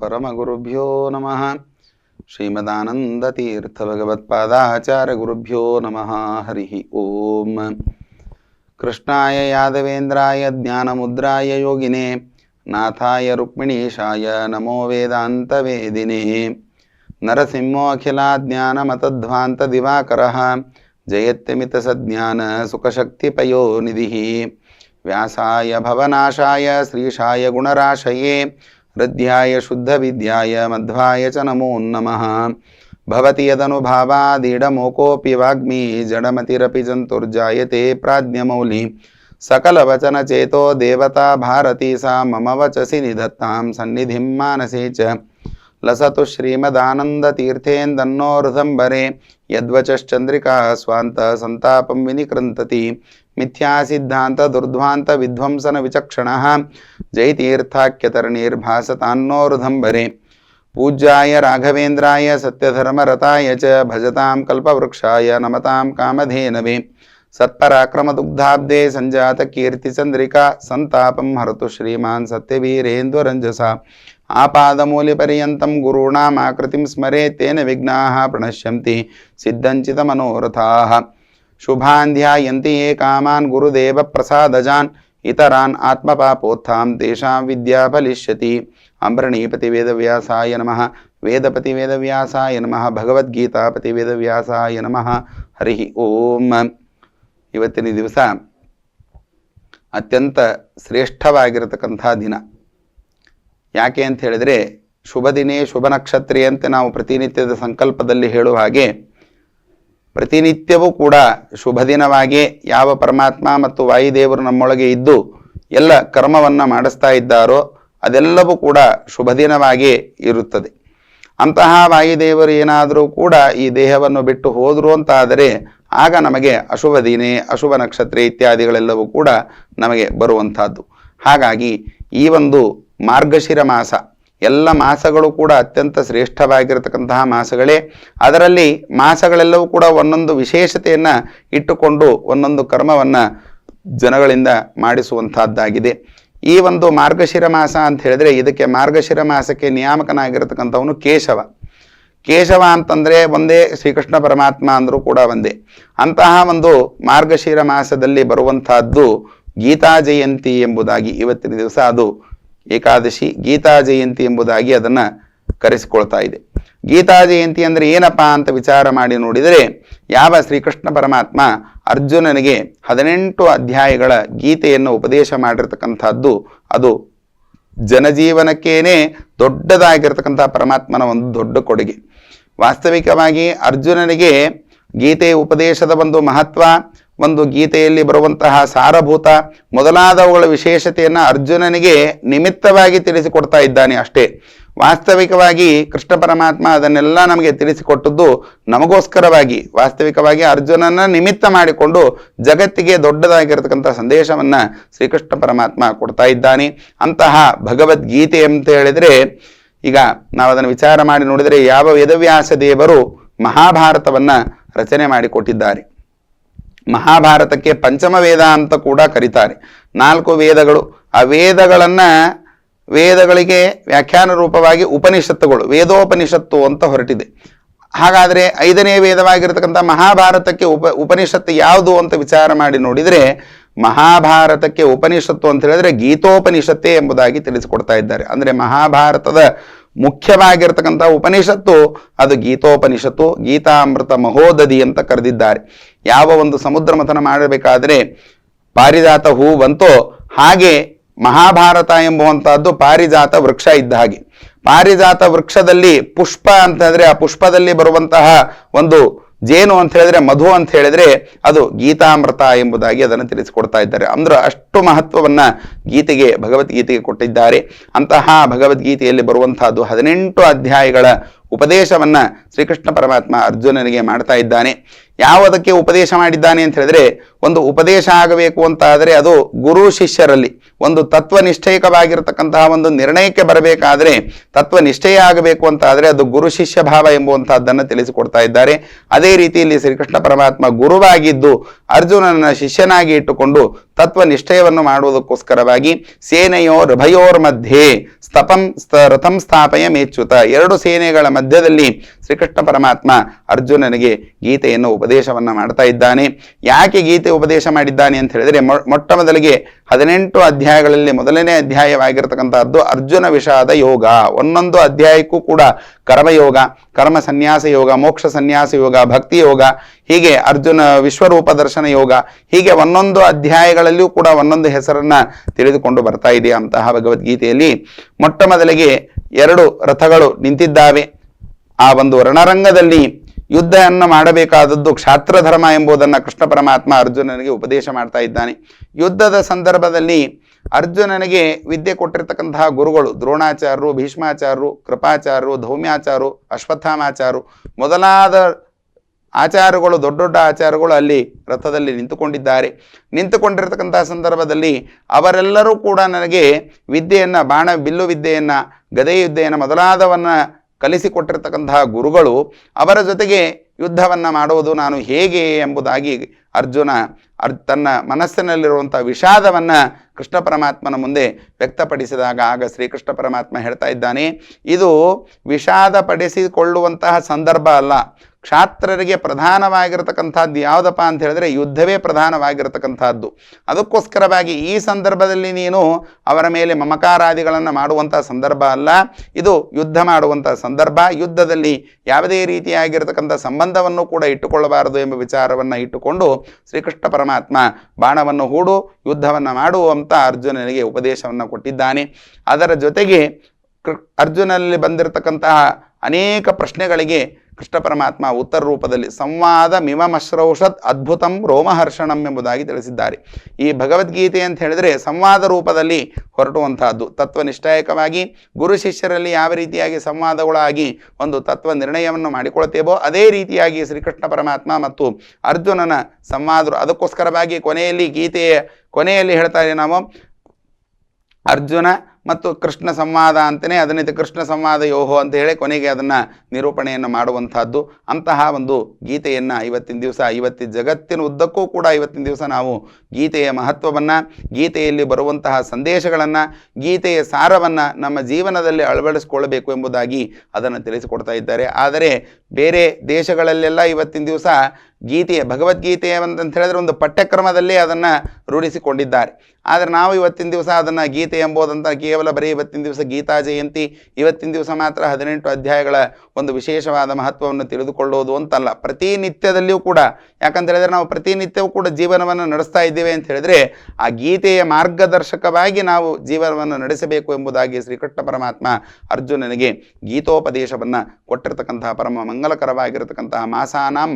పరమగురుభ్యో నమ श्रीमदानन्दतीर्थभगवत्पादाचार्यगुरुभ्यो नमः हरिः ॐ कृष्णाय यादवेन्द्राय ज्ञानमुद्राय योगिने नाथाय रुक्मिणीशाय नमो वेदान्तवेदिने नरसिंहोऽखिलाज्ञानमतध्वान्तदिवाकरः जयत्यमितसज्ञानसुखशक्तिपयोनिधिः व्यासाय भवनाशाय श्रीशाय गुणराशये हृद्याय शुद्धविद्याय मध्वाय च नमो नमः भवति यदनुभावादीडमोकोऽपि वाग्मी जडमतिरपि जन्तुर्जायते प्राज्ञमौलि सकलवचनचेतो देवता भारती सा मम वचसि निधत्तां सन्निधिं मानसे च लसतु श्रीमदानन्दतीर्थेन्दन्नो हृदम्बरे यद्वचश्चन्द्रिका स्वान्त सन्तापं विनिकृन्तति मिथ्यासिद्धान्तदुर्ध्वान्तविध्वंसनविचक्षणः जयतीर्थाख्यतरणीर्भासतान्नो हृदम्बरे पूज्याय राघवेन्द्राय सत्यधर्मरताय च भजतां कल्पवृक्षाय नमतां कामधेनवे। सत्पराक्रमदुग्धाब्दे सञ्जातकीर्तिचन्द्रिका सन्तापं हरतु श्रीमान् सत्यवीरेन्द्वरञ्जसा। आपादमूल्यपर्यन्तं गुरूणामाकृतिं स्मरे तेन विघ्नाः प्रणश्यन्ति सिद्धञ्चितमनोरथाः। शुभान् ध्यायन्ति ये कामान् गुरुदेवप्रसादजान् इतरान् आत्मपापोत्थां तेषां विद्या फलिष्यति अम्रणीपतिवेदव्यासाय नमः ವೇದಪತಿವೇದವ್ಯಾಸಾಯ ನಮಃ ಭಗವದ್ಗೀತಾಪತಿವೇದವ್ಯಾಸಾಯ ನಮಃ ಹರಿ ಓಂ ಇವತ್ತಿನ ದಿವಸ ಅತ್ಯಂತ ಶ್ರೇಷ್ಠವಾಗಿರತಕ್ಕಂಥ ದಿನ ಯಾಕೆ ಅಂತ ಹೇಳಿದರೆ ಶುಭ ದಿನೇ ಶುಭ ನಕ್ಷತ್ರಿ ಅಂತ ನಾವು ಪ್ರತಿನಿತ್ಯದ ಸಂಕಲ್ಪದಲ್ಲಿ ಹೇಳುವ ಹಾಗೆ ಪ್ರತಿನಿತ್ಯವೂ ಕೂಡ ಶುಭ ದಿನವಾಗಿ ಯಾವ ಪರಮಾತ್ಮ ಮತ್ತು ವಾಯುದೇವರು ನಮ್ಮೊಳಗೆ ಇದ್ದು ಎಲ್ಲ ಕರ್ಮವನ್ನು ಮಾಡಿಸ್ತಾ ಇದ್ದಾರೋ ಅದೆಲ್ಲವೂ ಕೂಡ ಶುಭ ದಿನವಾಗಿ ಇರುತ್ತದೆ. ಅಂತಹ ವಾಯುದೇವರು ಏನಾದರೂ ಕೂಡ ಈ ದೇಹವನ್ನು ಬಿಟ್ಟು ಹೋದರು ಅಂತಾದರೆ ಆಗ ನಮಗೆ ಅಶುಭ ದಿನೇ ಅಶುಭ ನಕ್ಷತ್ರ ಇತ್ಯಾದಿಗಳೆಲ್ಲವೂ ಕೂಡ ನಮಗೆ ಬರುವಂಥದ್ದು. ಹಾಗಾಗಿ ಈ ಒಂದು ಮಾರ್ಗಶಿರ ಮಾಸ ಎಲ್ಲ ಮಾಸಗಳು ಕೂಡ ಅತ್ಯಂತ ಶ್ರೇಷ್ಠವಾಗಿರತಕ್ಕಂತಹ ಮಾಸಗಳೇ. ಅದರಲ್ಲಿ ಮಾಸಗಳೆಲ್ಲವೂ ಕೂಡ ಒಂದೊಂದು ವಿಶೇಷತೆಯನ್ನು ಇಟ್ಟುಕೊಂಡು ಒಂದೊಂದು ಕರ್ಮವನ್ನು ಜನಗಳಿಂದ ಮಾಡಿಸುವಂತಹದ್ದಾಗಿದೆ. ಈ ಒಂದು ಮಾರ್ಗಶಿರ ಮಾಸ ಅಂತ ಹೇಳಿದ್ರೆ ಇದಕ್ಕೆ ಮಾರ್ಗಶಿರ ಮಾಸಕ್ಕೆ ನಿಯಾಮಕನಾಗಿರತಕ್ಕಂಥವನು ಕೇಶವ. ಕೇಶವ ಅಂತಂದರೆ ಒಂದೇ ಶ್ರೀಕೃಷ್ಣ ಪರಮಾತ್ಮ ಅಂದರೂ ಕೂಡ ಒಂದೇ. ಅಂತಹ ಒಂದು ಮಾರ್ಗಶಿರ ಮಾಸದಲ್ಲಿ ಬರುವಂತಹದ್ದು ಗೀತಾ ಜಯಂತಿ ಎಂಬುದಾಗಿ ಇವತ್ತಿನ ದಿವಸ ಅದು ಏಕಾದಶಿ ಗೀತಾ ಜಯಂತಿ ಎಂಬುದಾಗಿ ಅದನ್ನು ಕರೆಸಿಕೊಳ್ತಾ ಇದೆ. ಗೀತಾ ಜಯಂತಿ ಅಂದರೆ ಏನಪ್ಪಾ ಅಂತ ವಿಚಾರ ಮಾಡಿ ನೋಡಿದರೆ ಯಾವ ಶ್ರೀಕೃಷ್ಣ ಪರಮಾತ್ಮ ಅರ್ಜುನನಿಗೆ ಹದಿನೆಂಟು ಅಧ್ಯಾಯಗಳ ಗೀತೆಯನ್ನು ಉಪದೇಶ ಮಾಡಿರ್ತಕ್ಕಂಥದ್ದು ಅದು ಜನಜೀವನಕ್ಕೇನೆ ದೊಡ್ಡದಾಗಿರ್ತಕ್ಕಂಥ ಪರಮಾತ್ಮನ ಒಂದು ದೊಡ್ಡ ಕೊಡುಗೆ. ವಾಸ್ತವಿಕವಾಗಿ ಅರ್ಜುನನಿಗೆ ಗೀತೆ ಉಪದೇಶದ ಒಂದು ಮಹತ್ವ ಒಂದು ಗೀತೆಯಲ್ಲಿ ಬರುವಂತಹ ಸಾರಭೂತ ಮೊದಲಾದವುಗಳ ವಿಶೇಷತೆಯನ್ನು ಅರ್ಜುನನಿಗೆ ನಿಮಿತ್ತವಾಗಿ ತಿಳಿಸಿಕೊಡ್ತಾ ಇದ್ದಾನೆ ಅಷ್ಟೇ. ವಾಸ್ತವಿಕವಾಗಿ ಕೃಷ್ಣ ಪರಮಾತ್ಮ ಅದನ್ನೆಲ್ಲ ನಮಗೆ ತಿಳಿಸಿಕೊಟ್ಟದ್ದು ನಮಗೋಸ್ಕರವಾಗಿ. ವಾಸ್ತವಿಕವಾಗಿ ಅರ್ಜುನನ ನಿಮಿತ್ತ ಮಾಡಿಕೊಂಡು ಜಗತ್ತಿಗೆ ದೊಡ್ಡದಾಗಿರತಕ್ಕಂಥ ಸಂದೇಶವನ್ನು ಶ್ರೀಕೃಷ್ಣ ಪರಮಾತ್ಮ ಕೊಡ್ತಾ ಇದ್ದಾನೆ. ಅಂತಹ ಭಗವದ್ಗೀತೆ ಅಂತ ಹೇಳಿದರೆ ಈಗ ನಾವು ಅದನ್ನು ವಿಚಾರ ಮಾಡಿ ನೋಡಿದರೆ ಯಾವ ವೇದವ್ಯಾಸ ದೇವರು ಮಹಾಭಾರತವನ್ನು ರಚನೆ ಮಾಡಿಕೊಟ್ಟಿದ್ದಾರೆ. ಮಹಾಭಾರತಕ್ಕೆ ಪಂಚಮ ವೇದ ಅಂತ ಕೂಡ ಕರೀತಾರೆ. ನಾಲ್ಕು ವೇದಗಳು. ಆ ವೇದಗಳನ್ನು ವೇದಗಳಿಗೆ ವ್ಯಾಖ್ಯಾನ ರೂಪವಾಗಿ ಉಪನಿಷತ್ತುಗಳು, ವೇದೋಪನಿಷತ್ತು ಅಂತ ಹೊರಟಿದೆ. ಹಾಗಾದರೆ ಐದನೇ ವೇದವಾಗಿರತಕ್ಕಂಥ ಮಹಾಭಾರತಕ್ಕೆ ಉಪ, ಉಪನಿಷತ್ತು ಯಾವುದು ಅಂತ ವಿಚಾರ ಮಾಡಿ ನೋಡಿದರೆ, ಮಹಾಭಾರತಕ್ಕೆ ಉಪನಿಷತ್ತು ಅಂತ ಹೇಳಿದ್ರೆ ಗೀತೋಪನಿಷತ್ತೇ ಎಂಬುದಾಗಿ ತಿಳಿಸಿಕೊಡ್ತಾ ಇದ್ದಾರೆ. ಅಂದರೆ ಮಹಾಭಾರತದ ಮುಖ್ಯವಾಗಿರ್ತಕ್ಕಂಥ ಉಪನಿಷತ್ತು, ಅದು ಗೀತೋಪನಿಷತ್ತು, ಗೀತಾಮೃತ ಮಹೋದಧಿ ಅಂತ ಕರೆದಿದ್ದಾರೆ. ಯಾವ ಒಂದು ಸಮುದ್ರ ಮಥನ ಮಾಡಬೇಕಾದರೆ ಪಾರಿಜಾತ ಹೂ ಬಂತೋ ಹಾಗೆ ಮಹಾಭಾರತ ಎಂಬುವಂತಹದ್ದು ಪಾರಿಜಾತ ವೃಕ್ಷ ಇದ್ದ ಹಾಗೆ. ಪಾರಿಜಾತ ವೃಕ್ಷದಲ್ಲಿ ಪುಷ್ಪ ಅಂತಂದ್ರೆ ಆ ಪುಷ್ಪದಲ್ಲಿ ಬರುವಂತಹ ಒಂದು ಜೇನು ಅಂತ ಹೇಳಿದ್ರೆ ಮಧು ಅಂತ ಹೇಳಿದ್ರೆ ಅದು ಗೀತಾಮೃತ ಎಂಬುದಾಗಿ ಅದನ್ನು ತಿಳಿಸಿಕೊಡ್ತಾ ಇದ್ದಾರೆ. ಅಂದ್ರೆ ಅಷ್ಟು ಮಹತ್ವವನ್ನ ಗೀತೆಗೆ, ಭಗವದ್ಗೀತೆಗೆ ಕೊಟ್ಟಿದ್ದಾರೆ. ಅಂತಹ ಭಗವದ್ಗೀತೆಯಲ್ಲಿ ಬರುವಂತಹದ್ದು ಹದಿನೆಂಟು ಅಧ್ಯಾಯಗಳ ಉಪದೇಶವನ್ನ ಶ್ರೀಕೃಷ್ಣ ಪರಮಾತ್ಮ ಅರ್ಜುನನಿಗೆ ಮಾಡ್ತಾ ಇದ್ದಾನೆ. ಯಾವುದಕ್ಕೆ ಉಪದೇಶ ಮಾಡಿದ್ದಾನೆ ಅಂತ ಹೇಳಿದ್ರೆ, ಒಂದು ಉಪದೇಶ ಆಗಬೇಕು ಅಂತ ಆದರೆ ಅದು ಗುರು ಶಿಷ್ಯರಲ್ಲಿ, ಒಂದು ತತ್ವ ನಿಷ್ಠೈಕವಾಗಿರತಕ್ಕಂತಹ ಒಂದು ನಿರ್ಣಯಕ್ಕೆ ಬರಬೇಕಾದ್ರೆ ತತ್ವ ನಿಷ್ಠೆಯ ಆಗಬೇಕು ಅಂತ ಆದರೆ ಅದು ಗುರು ಶಿಷ್ಯ ಭಾವ ಎಂಬುವಂತಹದ್ದನ್ನು ತಿಳಿಸಿಕೊಡ್ತಾ ಇದ್ದಾರೆ. ಅದೇ ರೀತಿಯಲ್ಲಿ ಶ್ರೀಕೃಷ್ಣ ಪರಮಾತ್ಮ ಗುರುವಾಗಿದ್ದು ಅರ್ಜುನನ ಶಿಷ್ಯನಾಗಿ ಇಟ್ಟುಕೊಂಡು ತತ್ವ ನಿಷ್ಠೆಯವನ್ನು ಮಾಡುವುದಕ್ಕೋಸ್ಕರವಾಗಿ ಸೇನೆಯೋರ್ ಉಭಯೋರ್ ಮಧ್ಯೆ ಸ್ತಪಂ ಸ್ತ ರಥಂ ಸ್ಥಾಪಯ ಮೇಚ್ಯುತ. ಎರಡು ಸೇನೆಗಳ ಮಧ್ಯದಲ್ಲಿ ಶ್ರೀಕೃಷ್ಣ ಪರಮಾತ್ಮ ಅರ್ಜುನನಿಗೆ ಗೀತೆಯನ್ನು ಉಪದೇಶವನ್ನು ಮಾಡ್ತಾ ಇದ್ದಾನೆ. ಯಾಕೆ ಗೀತೆ ಉಪದೇಶ ಮಾಡಿದ್ದಾನೆ ಅಂತ ಹೇಳಿದರೆ ಮೊಟ್ಟ ಮೊದಲಿಗೆ ಹದಿನೆಂಟು ಅಧ್ಯಾಯಗಳಲ್ಲಿ ಮೊದಲನೇ ಅಧ್ಯಾಯವಾಗಿರ್ತಕ್ಕಂಥದ್ದು ಅರ್ಜುನ ವಿಷಾದ ಯೋಗ. ಒಂದೊಂದು ಅಧ್ಯಾಯಕ್ಕೂ ಕೂಡ ಕರ್ಮಯೋಗ, ಕರ್ಮ ಸನ್ಯಾಸ ಯೋಗ, ಮೋಕ್ಷ ಸನ್ಯಾಸ ಯೋಗ, ಭಕ್ತಿ ಯೋಗ ಹೀಗೆ ಅರ್ಜುನ ವಿಶ್ವರೂಪ ದರ್ಶನ ಯೋಗ ಹೀಗೆ ಒಂದೊಂದು ಅಧ್ಯಾಯಗಳಲ್ಲಿಯೂ ಕೂಡ ಒಂದೊಂದು ಹೆಸರನ್ನ ತಿಳಿದುಕೊಂಡು ಬರ್ತಾ ಇದೆ ಅಂತಹ ಭಗವದ್ಗೀತೆಯಲ್ಲಿ ಮೊಟ್ಟ ಮೊದಲಿಗೆ ಎರಡು ರಥಗಳು ನಿಂತಿದ್ದಾವೆ. ಆ ಒಂದು ರಣರಂಗದಲ್ಲಿ ಯುದ್ಧವನ್ನು ಮಾಡಬೇಕಾದದ್ದು ಕ್ಷಾತ್ರ ಧರ್ಮ ಎಂಬುದನ್ನು ಕೃಷ್ಣ ಪರಮಾತ್ಮ ಅರ್ಜುನನಿಗೆ ಉಪದೇಶ ಮಾಡ್ತಾ ಇದ್ದಾನೆ. ಯುದ್ಧದ ಸಂದರ್ಭದಲ್ಲಿ ಅರ್ಜುನನಿಗೆ ವಿದ್ಯೆ ಕೊಟ್ಟಿರ್ತಕ್ಕಂತಹ ಗುರುಗಳು ದ್ರೋಣಾಚಾರ್ಯರು, ಭೀಷ್ಮಾಚಾರ್ಯರು, ಕೃಪಾಚಾರ್ಯರು, ಧೌಮ್ಯಾಚಾರ್ಯರು, ಅಶ್ವತ್ಥಾಮಾಚಾರ್ಯರು ಮೊದಲಾದ ಆಚಾರಗಳು, ದೊಡ್ಡ ದೊಡ್ಡ ಆಚಾರಗಳು ಅಲ್ಲಿ ರಥದಲ್ಲಿ ನಿಂತುಕೊಂಡಿದ್ದಾರೆ. ನಿಂತುಕೊಂಡಿರ್ತಕ್ಕಂಥ ಸಂದರ್ಭದಲ್ಲಿ ಅವರೆಲ್ಲರೂ ಕೂಡ ನನಗೆ ವಿದ್ಯೆಯನ್ನು, ಬಾಣ, ಬಿಲ್ಲು ವಿದ್ಯೆಯನ್ನು, ಗದೆಯ ವಿದ್ಯೆಯನ್ನು ಮೊದಲಾದವನ್ನು ಕಲಿಸಿಕೊಟ್ಟಿರ್ತಕ್ಕಂತಹ ಗುರುಗಳು ಅವರ ಜೊತೆಗೆ ಯುದ್ಧವನ್ನು ಮಾಡುವುದು ನಾನು ಹೇಗೆ ಎಂಬುದಾಗಿ ಅರ್ಜುನ ಅರ್ ತನ್ನ ಮನಸ್ಸಿನಲ್ಲಿರುವಂಥ ವಿಷಾದವನ್ನು ಕೃಷ್ಣ ಪರಮಾತ್ಮನ ಮುಂದೆ ವ್ಯಕ್ತಪಡಿಸಿದಾಗ ಆಗ ಶ್ರೀಕೃಷ್ಣ ಪರಮಾತ್ಮ ಹೇಳ್ತಾ ಇದ್ದಾನೆ, ಇದು ವಿಷಾದ ಪಡಿಸಿಕೊಳ್ಳುವಂತಹ ಸಂದರ್ಭ ಅಲ್ಲ. ಕ್ಷಾತ್ರರಿಗೆ ಪ್ರಧಾನವಾಗಿರತಕ್ಕಂಥದ್ದು ಯಾವುದಪ್ಪ ಅಂತ ಹೇಳಿದ್ರೆ ಯುದ್ಧವೇ ಪ್ರಧಾನವಾಗಿರತಕ್ಕಂಥದ್ದು. ಅದಕ್ಕೋಸ್ಕರವಾಗಿ ಈ ಸಂದರ್ಭದಲ್ಲಿ ನೀನು ಅವರ ಮೇಲೆ ಮಮಕಾರಾದಿಗಳನ್ನು ಮಾಡುವಂಥ ಸಂದರ್ಭ ಅಲ್ಲ. ಇದು ಯುದ್ಧ ಮಾಡುವಂಥ ಸಂದರ್ಭ. ಯುದ್ಧದಲ್ಲಿ ಯಾವುದೇ ರೀತಿಯಾಗಿರತಕ್ಕಂಥ ಸಂಬಂಧವನ್ನು ಕೂಡ ಇಟ್ಟುಕೊಳ್ಳಬಾರದು ಎಂಬ ವಿಚಾರವನ್ನು ಇಟ್ಟುಕೊಂಡು ಶ್ರೀಕೃಷ್ಣ ಪರಮಾತ್ಮ ಬಾಣವನ್ನು ಹೂಡು, ಯುದ್ಧವನ್ನು ಮಾಡು ಅಂತ ಅರ್ಜುನನಿಗೆ ಉಪದೇಶವನ್ನು ಕೊಟ್ಟಿದ್ದಾನೆ. ಅದರ ಜೊತೆಗೆ ಅರ್ಜುನಲ್ಲಿ ಬಂದಿರತಕ್ಕಂತಹ ಅನೇಕ ಪ್ರಶ್ನೆಗಳಿಗೆ ಕೃಷ್ಣ ಪರಮಾತ್ಮ ಉತ್ತರ ರೂಪದಲ್ಲಿ ಸಂವಾದ ಮಿಮಮಶ್ರೌಷತ್ ಅದ್ಭುತಂ ರೋಮಹರ್ಷಣಂ ಎಂಬುದಾಗಿ ತಿಳಿಸಿದ್ದಾರೆ. ಈ ಭಗವದ್ಗೀತೆ ಅಂತ ಹೇಳಿದರೆ ಸಂವಾದ ರೂಪದಲ್ಲಿ ಹೊರಟುವಂತಹದ್ದು. ತತ್ವನಿಷ್ಠಾಯಕವಾಗಿ ಗುರು ಶಿಷ್ಯರಲ್ಲಿ ಯಾವ ರೀತಿಯಾಗಿ ಸಂವಾದಗಳಾಗಿ ಒಂದು ತತ್ವ ನಿರ್ಣಯವನ್ನು ಮಾಡಿಕೊಳ್ಳುತ್ತೇವೋ ಅದೇ ರೀತಿಯಾಗಿ ಶ್ರೀಕೃಷ್ಣ ಪರಮಾತ್ಮ ಮತ್ತು ಅರ್ಜುನನ ಸಂವಾದರು. ಅದಕ್ಕೋಸ್ಕರವಾಗಿ ಕೊನೆಯಲ್ಲಿ ಗೀತೆಯ ಕೊನೆಯಲ್ಲಿ ಹೇಳ್ತಾರೆ ನಾವು. ಅರ್ಜುನ ಮತ್ತು ಕೃಷ್ಣ ಸಂವಾದ ಅಂತಲೇ ಅದನ್ನಿತ ಕೃಷ್ಣ ಸಂವಾದ ಯೋಹೋ ಅಂತ ಹೇಳಿ ಕೊನೆಗೆ ಅದನ್ನು ನಿರೂಪಣೆಯನ್ನು ಮಾಡುವಂಥದ್ದು ಅಂತಹ ಒಂದು ಗೀತೆಯನ್ನು ಇವತ್ತಿನ ದಿವಸ ಇವತ್ತಿನ ಜಗತ್ತಿನ ಉದ್ದಕ್ಕೂ ಕೂಡ ಇವತ್ತಿನ ದಿವಸ ನಾವು ಗೀತೆಯ ಮಹತ್ವವನ್ನು, ಗೀತೆಯಲ್ಲಿ ಬರುವಂತಹ ಸಂದೇಶಗಳನ್ನು, ಗೀತೆಯ ಸಾರವನ್ನು ನಮ್ಮ ಜೀವನದಲ್ಲಿ ಅಳವಡಿಸಿಕೊಳ್ಳಬೇಕು ಎಂಬುದಾಗಿ ಅದನ್ನು ತಿಳಿಸಿಕೊಡ್ತಾ ಇದ್ದಾರೆ. ಆದರೆ ಬೇರೆ ದೇಶಗಳಲ್ಲೆಲ್ಲ ಇವತ್ತಿನ ದಿವಸ ಗೀತೆಯ ಭಗವದ್ಗೀತೆಯ ಅಂತ ಹೇಳಿದ್ರೆ ಒಂದು ಪಠ್ಯಕ್ರಮದಲ್ಲಿ ಅದನ್ನು ರೂಢಿಸಿಕೊಂಡಿದ್ದಾರೆ. ಆದರೆ ನಾವು ಇವತ್ತಿನ ದಿವಸ ಅದನ್ನು ಗೀತೆ ಎಂಬುದಂತ ಕೇವಲ ಬರೀ ಇವತ್ತಿನ ದಿವಸ ಗೀತಾ ಜಯಂತಿ, ಇವತ್ತಿನ ದಿವಸ ಮಾತ್ರ ಹದಿನೆಂಟು ಅಧ್ಯಾಯಗಳ ಒಂದು ವಿಶೇಷವಾದ ಮಹತ್ವವನ್ನು ತಿಳಿದುಕೊಳ್ಳುವುದು ಅಂತಲ್ಲ. ಪ್ರತಿನಿತ್ಯದಲ್ಲಿಯೂ ಕೂಡ, ಯಾಕಂತ ಹೇಳಿದ್ರೆ ನಾವು ಪ್ರತಿನಿತ್ಯವೂ ಕೂಡ ಜೀವನವನ್ನು ನಡೆಸ್ತಾ ಇದ್ದೇವೆ ಅಂತ ಹೇಳಿದ್ರೆ ಆ ಗೀತೆಯ ಮಾರ್ಗದರ್ಶಕವಾಗಿ ನಾವು ಜೀವನವನ್ನು ನಡೆಸಬೇಕು ಎಂಬುದಾಗಿ ಶ್ರೀಕೃಷ್ಣ ಪರಮಾತ್ಮ ಅರ್ಜುನನಿಗೆ ಗೀತೋಪದೇಶವನ್ನು ಕೊಟ್ಟಿರ್ತಕ್ಕಂತಹ ಪರಮ ಮಂಗಲಕರವಾಗಿರತಕ್ಕಂತಹ ಮಾಸಾನಾಂ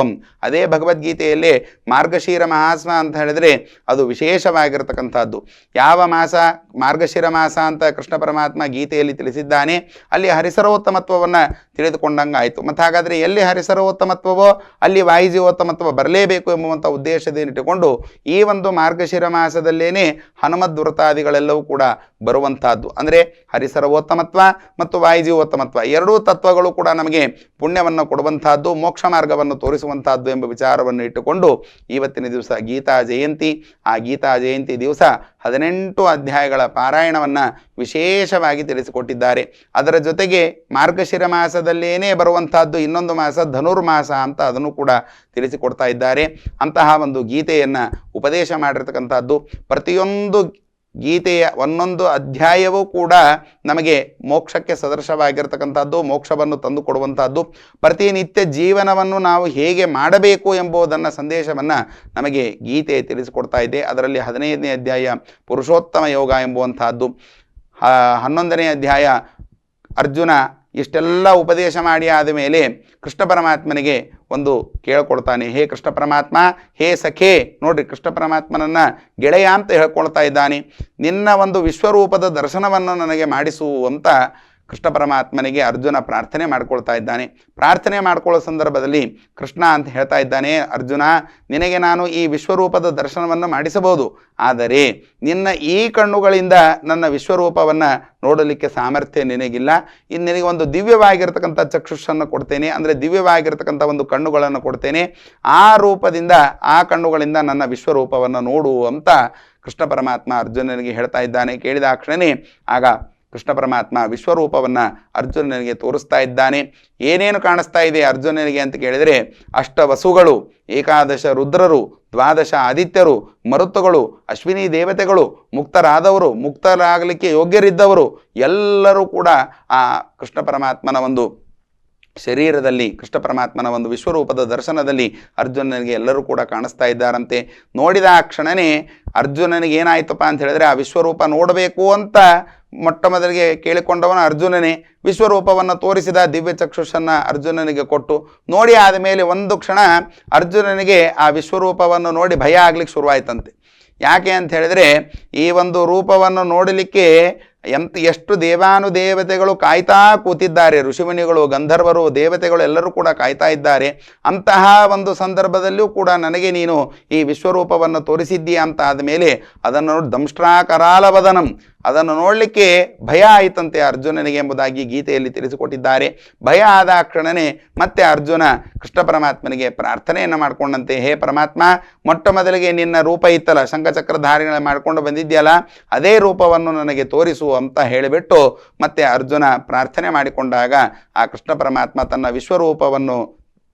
ಮಾರ್ಗಶೀರ್ಷೋಹಂ ಅದೇ ಭಗವದ್ಗೀತೆಯಲ್ಲಿ ಮಾರ್ಗಶೀರ ಮಹಾಸ್ಮ ಅಂತ ಹೇಳಿದರೆ ಅದು ವಿಶೇಷವಾಗಿರತಕ್ಕಂಥದ್ದು. ಯಾವ ಮಾಸ? ಮಾರ್ಗಶಿರ ಮಾಸ ಅಂತ ಕೃಷ್ಣ ಪರಮಾತ್ಮ ಗೀತೆಯಲ್ಲಿ ತಿಳಿಸಿದ್ದಾನೆ. ಅಲ್ಲಿ ಹರಿಸರೋತ್ತಮತ್ವವನ್ನು ತಿಳಿದುಕೊಂಡಂಗೆ ಆಯಿತು ಮತ್ತು ಹಾಗಾದರೆ ಎಲ್ಲಿ ಹರಿಸರೋತ್ತಮತ್ವವೋ ಅಲ್ಲಿ ವಾಯುಜೀವೋತ್ತಮತ್ವ ಬರಲೇಬೇಕು ಎಂಬುವಂಥ ಉದ್ದೇಶದಿಂದ ಇಟ್ಟುಕೊಂಡು ಈ ಒಂದು ಮಾರ್ಗಶಿರ ಮಾಸದಲ್ಲೇನೆ ಹನುಮದ್ ವೃತಾದಿಗಳೆಲ್ಲವೂ ಕೂಡ ಬರುವಂತಹದ್ದು ಅಂದರೆ ಹರಿಸರ್ವೋತ್ತಮತ್ವ ಮತ್ತು ವಾಯುಜೀವೋತ್ತಮತ್ವ ಎರಡೂ ತತ್ವಗಳು ಕೂಡ ನಮಗೆ ಪುಣ್ಯವನ್ನು ಕೊಡುವಂತಹದ್ದು ಮೋಕ್ಷ ಮಾರ್ಗವನ್ನು ತೋರಿಸುವಂತಹದ್ದು ಎಂಬ ವಿಚಾರವನ್ನು ಇಟ್ಟುಕೊಂಡು ಇವತ್ತಿನ ದಿವಸ ಗೀತಾ ಜಯಂತಿ. ಆ ಗೀತಾ ಜಯಂತಿ ದಿವಸ ಹದಿನೆಂಟು ಅಧ್ಯಾಯಗಳ ಪಾರಾಯಣವನ್ನು ವಿಶೇಷವಾಗಿ ತಿಳಿಸಿಕೊಟ್ಟಿದ್ದಾರೆ. ಅದರ ಜೊತೆಗೆ ಮಾರ್ಗಶಿರ ಮಾಸದಲ್ಲೇನೇ ಬರುವಂತಹದ್ದು ಇನ್ನೊಂದು ಮಾಸ ಧನುರ್ಮಾಸ ಅಂತ ಅದನ್ನು ಕೂಡ ತಿಳಿಸಿಕೊಡ್ತಾ ಇದ್ದಾರೆ. ಅಂತಹ ಒಂದು ಗೀತೆಯನ್ನು ಉಪದೇಶ ಮಾಡಿರ್ತಕ್ಕಂಥದ್ದು ಪ್ರತಿಯೊಂದು ಗೀತೆಯ ಒಂದೊಂದು ಅಧ್ಯಾಯವೂ ಕೂಡ ನಮಗೆ ಮೋಕ್ಷಕ್ಕೆ ಸದೃಶವಾಗಿರ್ತಕ್ಕಂಥದ್ದು, ಮೋಕ್ಷವನ್ನು ತಂದು ಕೊಡುವಂಥದ್ದು. ಪ್ರತಿನಿತ್ಯ ಜೀವನವನ್ನು ನಾವು ಹೇಗೆ ಮಾಡಬೇಕು ಎಂಬುದನ್ನು ಸಂದೇಶವನ್ನು ನಮಗೆ ಗೀತೆ ತಿಳಿಸಿಕೊಡ್ತಾ ಇದೆ. ಅದರಲ್ಲಿ ಹದಿನೈದನೇ ಅಧ್ಯಾಯ ಪುರುಷೋತ್ತಮ ಯೋಗ ಎಂಬುವಂತಹದ್ದು ಹನ್ನೊಂದನೇ ಅಧ್ಯಾಯ ಅರ್ಜುನ ಇಷ್ಟೆಲ್ಲ ಉಪದೇಶ ಮಾಡಿ ಆದ ಮೇಲೆ ಕೃಷ್ಣ ಪರಮಾತ್ಮನಿಗೆ ಒಂದು ಕೇಳ್ಕೊಳ್ತಾನೆ, ಹೇ ಕೃಷ್ಣ ಪರಮಾತ್ಮ, ಹೇ ಸಖೇ, ನೋಡ್ರಿ ಕೃಷ್ಣ ಪರಮಾತ್ಮನನ್ನು ಗೆಳೆಯ ಅಂತ ಹೇಳ್ಕೊಳ್ತಾ ಇದ್ದಾನೆ. ನಿನ್ನ ಒಂದು ವಿಶ್ವರೂಪದ ದರ್ಶನವನ್ನು ನನಗೆ ಮಾಡಿಸು ಅಂತ ಕೃಷ್ಣ ಪರಮಾತ್ಮನಿಗೆ ಅರ್ಜುನ ಪ್ರಾರ್ಥನೆ ಮಾಡ್ಕೊಳ್ತಾ ಇದ್ದಾನೆ. ಪ್ರಾರ್ಥನೆ ಮಾಡ್ಕೊಳ್ಳೋ ಸಂದರ್ಭದಲ್ಲಿ ಕೃಷ್ಣ ಅಂತ ಹೇಳ್ತಾ ಇದ್ದಾನೆ, ಅರ್ಜುನ, ನಿನಗೆ ನಾನು ಈ ವಿಶ್ವರೂಪದ ದರ್ಶನವನ್ನು ಮಾಡಿಸಬಹುದು. ಆದರೆ ನಿನ್ನ ಈ ಕಣ್ಣುಗಳಿಂದ ನನ್ನ ವಿಶ್ವರೂಪವನ್ನು ನೋಡಲಿಕ್ಕೆ ಸಾಮರ್ಥ್ಯ ನಿನಗಿಲ್ಲ. ಇನ್ನು ನಿನಗೆ ಒಂದು ದಿವ್ಯವಾಗಿರ್ತಕ್ಕಂಥ ಚಕ್ಷುಷನ್ನು ಕೊಡ್ತೇನೆ. ಅಂದರೆ ದಿವ್ಯವಾಗಿರ್ತಕ್ಕಂಥ ಒಂದು ಕಣ್ಣುಗಳನ್ನು ಕೊಡ್ತೇನೆ. ಆ ರೂಪದಿಂದ, ಆ ಕಣ್ಣುಗಳಿಂದ ನನ್ನ ವಿಶ್ವರೂಪವನ್ನು ನೋಡು ಅಂತ ಕೃಷ್ಣ ಪರಮಾತ್ಮ ಅರ್ಜುನನಿಗೆ ಹೇಳ್ತಾ ಇದ್ದಾನೆ. ಕೇಳಿದ ಕ್ಷಣನೇ ಆಗ ಕೃಷ್ಣ ಪರಮಾತ್ಮ ವಿಶ್ವರೂಪವನ್ನು ಅರ್ಜುನನಿಗೆ ತೋರಿಸ್ತಾ ಇದ್ದಾನೆ. ಏನೇನು ಕಾಣಿಸ್ತಾ ಇದೆ ಅರ್ಜುನನಿಗೆ ಅಂತ ಕೇಳಿದರೆ ಅಷ್ಟ ವಸುಗಳು ಏಕಾದಶ ರುದ್ರರು, ದ್ವಾದಶ ಆದಿತ್ಯರು ಮರುತ್ತುಗಳು ಅಶ್ವಿನಿ ದೇವತೆಗಳು, ಮುಕ್ತರಾದವರು, ಮುಕ್ತರಾಗಲಿಕ್ಕೆ ಯೋಗ್ಯರಿದ್ದವರು, ಎಲ್ಲರೂ ಕೂಡ ಆ ಕೃಷ್ಣ ಪರಮಾತ್ಮನ ಒಂದು ಶರೀರದಲ್ಲಿ, ಕೃಷ್ಣ ಪರಮಾತ್ಮನ ಒಂದು ವಿಶ್ವರೂಪದ ದರ್ಶನದಲ್ಲಿ ಅರ್ಜುನನಿಗೆ ಎಲ್ಲರೂ ಕೂಡ ಕಾಣಿಸ್ತಾ ಇದ್ದಾರಂತೆ. ನೋಡಿದ ಆ ಕ್ಷಣನೇ ಅರ್ಜುನನಿಗೆ ಏನಾಯ್ತಪ್ಪ ಅಂತ ಹೇಳಿದ್ರೆ, ಆ ವಿಶ್ವರೂಪ ನೋಡಬೇಕು ಅಂತ ಮೊಟ್ಟ ಮೊದಲಿಗೆ ಕೇಳಿಕೊಂಡವನ ಅರ್ಜುನನೇ. ವಿಶ್ವರೂಪವನ್ನು ತೋರಿಸಿದ ದಿವ್ಯ ಚಕ್ಷುಷನ್ನು ಅರ್ಜುನನಿಗೆ ಕೊಟ್ಟು, ನೋಡಿ ಆದ ಮೇಲೆ ಒಂದು ಕ್ಷಣ ಅರ್ಜುನನಿಗೆ ಆ ವಿಶ್ವರೂಪವನ್ನು ನೋಡಿ ಭಯ ಆಗ್ಲಿಕ್ಕೆ ಶುರುವಾಯ್ತಂತೆ. ಯಾಕೆ ಅಂತ ಹೇಳಿದ್ರೆ, ಈ ಒಂದು ರೂಪವನ್ನು ನೋಡಲಿಕ್ಕೆ ಎಂತ ಎಷ್ಟು ದೇವಾನುದೇವತೆಗಳು ಕಾಯ್ತಾ ಕೂತಿದ್ದಾರೆ, ಋಷಿಮುನಿಗಳು, ಗಂಧರ್ವರು, ದೇವತೆಗಳು ಎಲ್ಲರೂ ಕೂಡ ಕಾಯ್ತಾ ಇದ್ದಾರೆ, ಅಂತಹ ಒಂದು ಸಂದರ್ಭದಲ್ಲೂ ಕೂಡ ನನಗೆ ನೀನು ಈ ವಿಶ್ವರೂಪವನ್ನು ತೋರಿಸಿದ್ದೀಯ ಅಂತ ಆದಮೇಲೆ ಅದನ್ನು ದಂಷ್ಟ್ರಾಕರಾಲವದನಂ. ಅದನ್ನು ನೋಡಲಿಕ್ಕೆ ಭಯ ಆಯಿತಂತೆ ಅರ್ಜುನನಿಗೆ ಎಂಬುದಾಗಿ ಗೀತೆಯಲ್ಲಿ ತಿಳಿಸಿಕೊಟ್ಟಿದ್ದಾರೆ. ಭಯ ಆದ ಕ್ಷಣನೇ ಮತ್ತೆ ಅರ್ಜುನ ಕೃಷ್ಣ ಪರಮಾತ್ಮನಿಗೆ ಪ್ರಾರ್ಥನೆಯನ್ನು ಮಾಡಿಕೊಂಡಂತೆ, ಹೇ ಪರಮಾತ್ಮ, ಮೊಟ್ಟ ಮೊದಲಿಗೆ ನಿನ್ನ ರೂಪ ಇತ್ತಲ್ಲ ಶಂಖಚಕ್ರಧಾರಿಗಳ ಮಾಡಿಕೊಂಡು ಬಂದಿದ್ಯಲ್ಲ, ಅದೇ ರೂಪವನ್ನು ನನಗೆ ತೋರಿಸು ಅಂತ ಹೇಳಿಬಿಟ್ಟು ಮತ್ತೆ ಅರ್ಜುನ ಪ್ರಾರ್ಥನೆ ಮಾಡಿಕೊಂಡಾಗ ಆ ಕೃಷ್ಣ ಪರಮಾತ್ಮ ತನ್ನ ವಿಶ್ವರೂಪವನ್ನು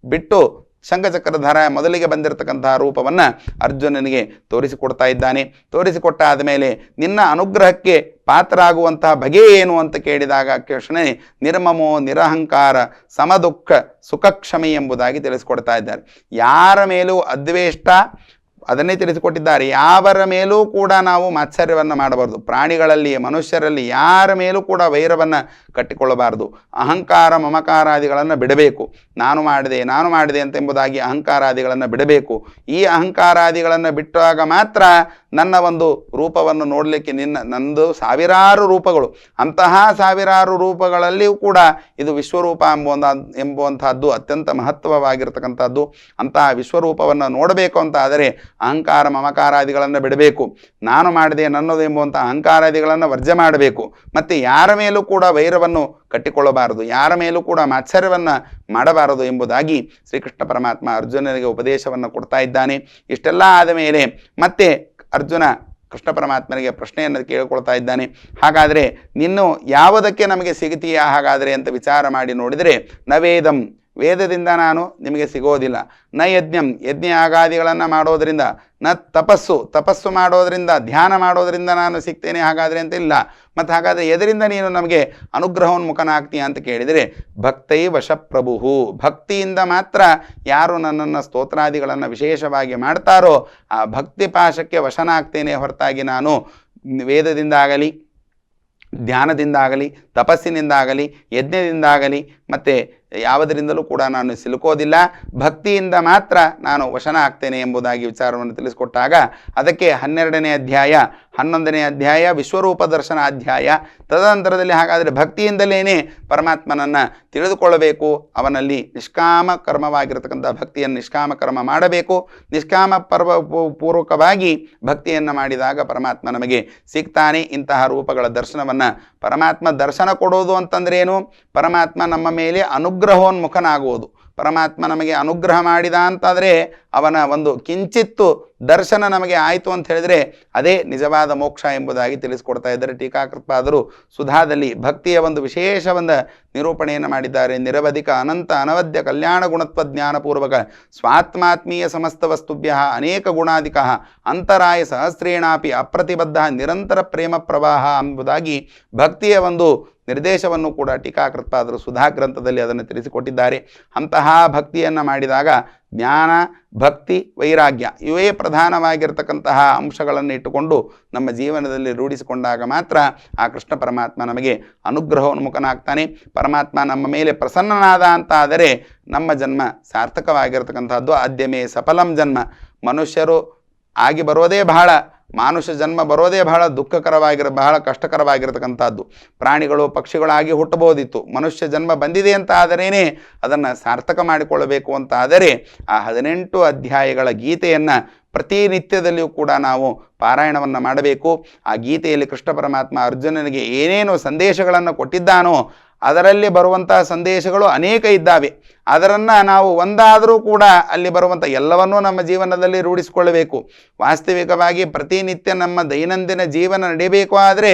ಬಿಟ್ಟು ಶಂಖಚಕ್ರಧಾರ ಮೊದಲಿಗೆ ಬಂದಿರತಕ್ಕಂತಹ ರೂಪವನ್ನು ಅರ್ಜುನನಿಗೆ ತೋರಿಸಿಕೊಡ್ತಾ ಇದ್ದಾನೆ. ತೋರಿಸಿಕೊಟ್ಟ ಆದಮೇಲೆ ನಿನ್ನ ಅನುಗ್ರಹಕ್ಕೆ ಪಾತ್ರರಾಗುವಂತಹ ಬಗೆ ಏನು ಅಂತ ಕೇಳಿದಾಗ ಕೃಷ್ಣನೇ ನಿರ್ಮಮೋ ನಿರಹಂಕಾರ ಸಮದುಃಖ ಸುಖಕ್ಷಮೆ ಎಂಬುದಾಗಿ ತಿಳಿಸಿಕೊಡ್ತಾ ಇದ್ದಾರೆ. ಯಾರ ಮೇಲೂ ಅದ್ವೇಷ್ಟ ಅದನ್ನೇ ತಿಳಿಸಿಕೊಟ್ಟಿದ್ದಾರೆ. ಯಾವರ ಮೇಲೂ ಕೂಡ ನಾವು ಮಾತ್ಸರ್ಯವನ್ನು ಮಾಡಬಾರ್ದು. ಪ್ರಾಣಿಗಳಲ್ಲಿ, ಮನುಷ್ಯರಲ್ಲಿ ಯಾರ ಮೇಲೂ ಕೂಡ ವೈರವನ್ನು ಕಟ್ಟಿಕೊಳ್ಳಬಾರದು. ಅಹಂಕಾರ, ಮಮಕಾರಾದಿಗಳನ್ನು ಬಿಡಬೇಕು. ನಾನು ಮಾಡಿದೆ ನಾನು ಮಾಡಿದೆ ಅಂತ ಎಂಬುದಾಗಿ ಅಹಂಕಾರಾದಿಗಳನ್ನು ಬಿಡಬೇಕು. ಈ ಅಹಂಕಾರಾದಿಗಳನ್ನು ಬಿಟ್ಟಾಗ ಮಾತ್ರ ನನ್ನ ಒಂದು ರೂಪವನ್ನು ನೋಡಲಿಕ್ಕೆ ನಿನ್ನ, ನಂದು ಸಾವಿರಾರು ರೂಪಗಳು, ಅಂತಹ ಸಾವಿರಾರು ರೂಪಗಳಲ್ಲಿಯೂ ಕೂಡ ಇದು ವಿಶ್ವರೂಪ ಎಂಬುವಂಥ ಎಂಬುವಂತಹದ್ದು ಅತ್ಯಂತ ಮಹತ್ವವಾಗಿರ್ತಕ್ಕಂಥದ್ದು. ಅಂತಹ ವಿಶ್ವರೂಪವನ್ನು ನೋಡಬೇಕು ಅಂತ ಆದರೆ ಅಹಂಕಾರ ಮಮಕಾರಾದಿಗಳನ್ನು ಬಿಡಬೇಕು. ನಾನು ಮಾಡಿದೆ, ನನ್ನದು ಎಂಬುವಂಥ ಅಹಂಕಾರಾದಿಗಳನ್ನು ವರ್ಜೆ ಮಾಡಬೇಕು. ಮತ್ತು ಯಾರ ಮೇಲೂ ಕೂಡ ವೈರವನ್ನು ಕಟ್ಟಿಕೊಳ್ಳಬಾರದು, ಯಾರ ಮೇಲೂ ಕೂಡ ಮಾತ್ಸರ್ಯವನ್ನು ಮಾಡಬಾರದು ಎಂಬುದಾಗಿ ಶ್ರೀಕೃಷ್ಣ ಪರಮಾತ್ಮ ಅರ್ಜುನನಿಗೆ ಉಪದೇಶವನ್ನು ಕೊಡ್ತಾ ಇದ್ದಾನೆ. ಇಷ್ಟೆಲ್ಲ ಆದ ಮೇಲೆ ಮತ್ತೆ ಅರ್ಜುನ ಕೃಷ್ಣ ಪರಮಾತ್ಮನಿಗೆ ಪ್ರಶ್ನೆಯನ್ನು ಕೇಳಿಕೊಳ್ತಾ ಇದ್ದಾನೆ. ಹಾಗಾದರೆ ನಿನ್ನು ಯಾವುದಕ್ಕೆ ನಮಗೆ ಸಿಗುತ್ತೀಯಾ ಹಾಗಾದರೆ ಅಂತ ವಿಚಾರ ಮಾಡಿ ನೋಡಿದರೆ ನವೇದಂ ವೇದದಿಂದ ನಾನು ನಿಮಗೆ ಸಿಗೋದಿಲ್ಲ. ನ ಯಜ್ಞಂ, ಯಜ್ಞ ಆಗಾದಿಗಳನ್ನು ಮಾಡೋದರಿಂದ, ನ ತಪಸ್ಸು ತಪಸ್ಸು ಮಾಡೋದರಿಂದ, ಧ್ಯಾನ ಮಾಡೋದರಿಂದ ನಾನು ಸಿಗ್ತೇನೆ, ಹಾಗಾದರೆ ಅಂತ ಇಲ್ಲ. ಮತ್ತು ಹಾಗಾದರೆ ಎದರಿಂದ ನೀನು ನಮಗೆ ಅನುಗ್ರಹೋನ್ಮುಖನಾಗ್ತೀಯ ಅಂತ ಕೇಳಿದರೆ, ಭಕ್ತೈ ವಶಪ್ರಭು ಭಕ್ತಿಯಿಂದ ಮಾತ್ರ ಯಾರು ನನ್ನನ್ನು ಸ್ತೋತ್ರಾದಿಗಳನ್ನು ವಿಶೇಷವಾಗಿ ಮಾಡ್ತಾರೋ, ಆ ಭಕ್ತಿ ಪಾಶಕ್ಕೆ ವಶನಾಗ್ತೇನೆ ಹೊರತಾಗಿ ನಾನು ವೇದದಿಂದಾಗಲಿ, ಧ್ಯಾನದಿಂದಾಗಲಿ, ತಪಸ್ಸಿನಿಂದಾಗಲಿ, ಯಜ್ಞದಿಂದಾಗಲಿ ಮತ್ತು ಯಾವುದರಿಂದಲೂ ಕೂಡ ನಾನು ಸಿಲುಕೋದಿಲ್ಲ. ಭಕ್ತಿಯಿಂದ ಮಾತ್ರ ನಾನು ವಶನ ಆಗ್ತೇನೆ ಎಂಬುದಾಗಿ ವಿಚಾರವನ್ನು ತಿಳಿಸಿಕೊಟ್ಟಾಗ ಅದಕ್ಕೆ ಹನ್ನೆರಡನೇ ಅಧ್ಯಾಯ, ಹನ್ನೊಂದನೇ ಅಧ್ಯಾಯ, ವಿಶ್ವರೂಪ ದರ್ಶನ ಅಧ್ಯಾಯ, ತದನಂತರದಲ್ಲಿ ಹಾಗಾದರೆ ಭಕ್ತಿಯಿಂದಲೇ ಪರಮಾತ್ಮನನ್ನು ತಿಳಿದುಕೊಳ್ಳಬೇಕು. ಅವನಲ್ಲಿ ನಿಷ್ಕಾಮ ಕರ್ಮವಾಗಿರತಕ್ಕಂಥ ಭಕ್ತಿಯನ್ನು ನಿಷ್ಕಾಮ ಕರ್ಮ ಮಾಡಬೇಕು. ನಿಷ್ಕಾಮ ಪರ್ವ ಪೂರ್ವಕವಾಗಿ ಭಕ್ತಿಯನ್ನು ಮಾಡಿದಾಗ ಪರಮಾತ್ಮ ನಮಗೆ ಸಿಗ್ತಾನೆ. ಇಂತಹ ರೂಪಗಳ ದರ್ಶನವನ್ನು ಪರಮಾತ್ಮ ದರ್ಶನ ಕೊಡೋದು ಅಂತಂದ್ರೆ ಏನು? ಪರಮಾತ್ಮ ನಮ್ಮ ಮೇಲೆ ಅನುಗ್ರಹೋನ್ಮುಖನಾಗುವುದು. ಪರಮಾತ್ಮ ನಮಗೆ ಅನುಗ್ರಹ ಮಾಡಿದ ಅಂತಾದರೆ ಅವನ ಒಂದು ಕಿಂಚಿತ್ತು ದರ್ಶನ ನಮಗೆ ಆಯಿತು ಅಂತ ಹೇಳಿದರೆ ಅದೇ ನಿಜವಾದ ಮೋಕ್ಷ ಎಂಬುದಾಗಿ ತಿಳಿಸ್ಕೊಡ್ತಾ ಇದ್ದಾರೆ ಟೀಕಾಕೃತ್ಪಾದರು. ಸುಧಾದಲ್ಲಿ ಭಕ್ತಿಯ ಒಂದು ವಿಶೇಷ ನಿರೂಪಣೆಯನ್ನು ಮಾಡಿದ್ದಾರೆ. ನಿರವಧಿಕ ಅನಂತ ಅನವದ್ಯ ಕಲ್ಯಾಣ ಗುಣತ್ವ ಜ್ಞಾನಪೂರ್ವಕ ಸ್ವಾತ್ಮಾತ್ಮೀಯ ಸಮಸ್ತ ವಸ್ತುಭ್ಯ ಅನೇಕ ಗುಣಾಧಿಕ ಅಂತರಾಯ ಸಹಸ್ರೇಣಾಪಿ ಅಪ್ರತಿಬದ್ಧ ನಿರಂತರ ಪ್ರೇಮ ಪ್ರವಾಹ ಎಂಬುದಾಗಿ ಭಕ್ತಿಯ ಒಂದು ನಿರ್ದೇಶವನ್ನು ಕೂಡ ಟೀಕಾಕೃತ್ಪಾದರು ಸುಧಾ ಗ್ರಂಥದಲ್ಲಿ ಅದನ್ನು ತಿಳಿಸಿಕೊಟ್ಟಿದ್ದಾರೆ. ಅಂತಹ ಭಕ್ತಿಯನ್ನು ಮಾಡಿದಾಗ ಜ್ಞಾನ, ಭಕ್ತಿ, ವೈರಾಗ್ಯ ಇವೇ ಪ್ರಧಾನವಾಗಿರ್ತಕ್ಕಂತಹ ಅಂಶಗಳನ್ನು ಇಟ್ಟುಕೊಂಡು ನಮ್ಮ ಜೀವನದಲ್ಲಿ ರೂಢಿಸಿಕೊಂಡಾಗ ಮಾತ್ರ ಆ ಕೃಷ್ಣ ಪರಮಾತ್ಮ ನಮಗೆ ಅನುಗ್ರಹೋನ್ಮುಖನಾಗ್ತಾನೆ ಪರಮಾತ್ಮ ನಮ್ಮ ಮೇಲೆ ಪ್ರಸನ್ನನಾದ ಅಂತ ಆದರೆ ನಮ್ಮ ಜನ್ಮ ಸಾರ್ಥಕವಾಗಿರ್ತಕ್ಕಂಥದ್ದು. ಆದ್ಯಮೇ ಸಫಲಂ ಜನ್ಮ. ಮನುಷ್ಯರು ಆಗಿ ಬರೋದೇ ಬಹಳ ಮಾನುಷ ಜನ್ಮ ಬರೋದೇ ಬಹಳ ದುಃಖಕರವಾಗಿರ, ಬಹಳ ಕಷ್ಟಕರವಾಗಿರತಕ್ಕಂಥದ್ದು. ಪ್ರಾಣಿಗಳು ಪಕ್ಷಿಗಳಾಗಿ ಹುಟ್ಟಬಹುದಿತ್ತು. ಮನುಷ್ಯ ಜನ್ಮ ಬಂದಿದೆ ಅಂತ ಆದರೇನೆ ಅದನ್ನು ಸಾರ್ಥಕ ಮಾಡಿಕೊಳ್ಳಬೇಕು ಅಂತ ಆದರೆ ಆ ಹದಿನೆಂಟು ಅಧ್ಯಾಯಗಳ ಗೀತೆಯನ್ನು ಪ್ರತಿನಿತ್ಯದಲ್ಲಿಯೂ ಕೂಡ ನಾವು ಪಾರಾಯಣವನ್ನು ಮಾಡಬೇಕು. ಆ ಗೀತೆಯಲ್ಲಿ ಕೃಷ್ಣ ಪರಮಾತ್ಮ ಅರ್ಜುನನಿಗೆ ಏನೇನು ಸಂದೇಶಗಳನ್ನು ಕೊಟ್ಟಿದ್ದಾನೋ ಅದರಲ್ಲಿ ಬರುವಂತಹ ಸಂದೇಶಗಳು ಅನೇಕ ಇದ್ದಾವೆ. ಅದರನ್ನು ನಾವು ಒಂದಾದರೂ ಕೂಡ ಅಲ್ಲಿ ಬರುವಂಥ ಎಲ್ಲವನ್ನೂ ನಮ್ಮ ಜೀವನದಲ್ಲಿ ರೂಢಿಸಿಕೊಳ್ಳಬೇಕು. ವಾಸ್ತವಿಕವಾಗಿ ಪ್ರತಿನಿತ್ಯ ನಮ್ಮ ದೈನಂದಿನ ಜೀವನ ನಡೀಬೇಕು ಆದರೆ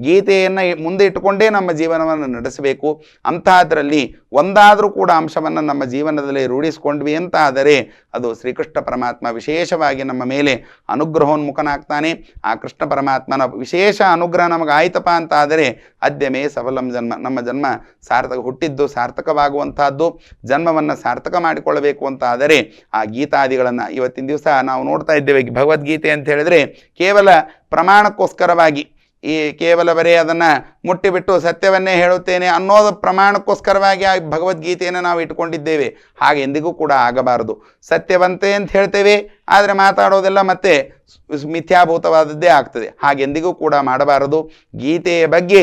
ಗೀತೆಯನ್ನು ಮುಂದೆ ಇಟ್ಟುಕೊಂಡೇ ನಮ್ಮ ಜೀವನವನ್ನು ನಡೆಸಬೇಕು. ಅಂಥದ್ರಲ್ಲಿ ಒಂದಾದರೂ ಕೂಡ ಅಂಶವನ್ನು ನಮ್ಮ ಜೀವನದಲ್ಲಿ ರೂಢಿಸಿಕೊಂಡ್ವಿ ಅಂತ ಆದರೆ ಅದು ಶ್ರೀಕೃಷ್ಣ ಪರಮಾತ್ಮ ವಿಶೇಷವಾಗಿ ನಮ್ಮ ಮೇಲೆ ಅನುಗ್ರಹೋನ್ಮುಖನಾಗ್ತಾನೆ. ಆ ಕೃಷ್ಣ ಪರಮಾತ್ಮನ ವಿಶೇಷ ಅನುಗ್ರಹ ನಮಗೆ ಆಯ್ತಪ್ಪ ಅಂತ ಆದರೆ ಅದ್ಯಮೇ ಸಫಲಂ ಜನ್ಮ. ನಮ್ಮ ಜನ್ಮ ಸಾರ್ಥಕ ಹುಟ್ಟಿದ್ದು ಸಾರ್ಥಕವಾಗುವಂತಹದ್ದು ಜನ್ಮವನ್ನು ಸಾರ್ಥಕ ಮಾಡಿಕೊಳ್ಳಬೇಕು ಅಂತ ಆದರೆ ಆ ಗೀತಾದಿಗಳನ್ನು ಇವತ್ತಿನ ದಿವಸ ನಾವು ನೋಡ್ತಾ ಇದ್ದೇವೆ. ಭಗವದ್ಗೀತೆ ಅಂತ ಹೇಳಿದರೆ ಕೇವಲ ಪ್ರಮಾಣಕ್ಕೋಸ್ಕರವಾಗಿ ಈ ಕೇವಲ ಬರೀ ಅದನ್ನು ಮುಟ್ಟಿಬಿಟ್ಟು ಸತ್ಯವನ್ನೇ ಹೇಳುತ್ತೇನೆ ಅನ್ನೋದು ಪ್ರಮಾಣಕ್ಕೋಸ್ಕರವಾಗಿ ಆ ಭಗವದ್ಗೀತೆಯನ್ನು ನಾವು ಇಟ್ಕೊಂಡಿದ್ದೇವೆ. ಹಾಗೆ ಎಂದಿಗೂ ಕೂಡ ಆಗಬಾರದು. ಸತ್ಯವಂತೆ ಅಂತ ಹೇಳ್ತೇವೆ, ಆದರೆ ಮಾತಾಡೋದೆಲ್ಲ ಮತ್ತೆ ಮಿಥ್ಯಾಭೂತವಾದದ್ದೇ ಆಗ್ತದೆ. ಹಾಗೆಂದಿಗೂ ಕೂಡ ಮಾಡಬಾರದು. ಗೀತೆಯ ಬಗ್ಗೆ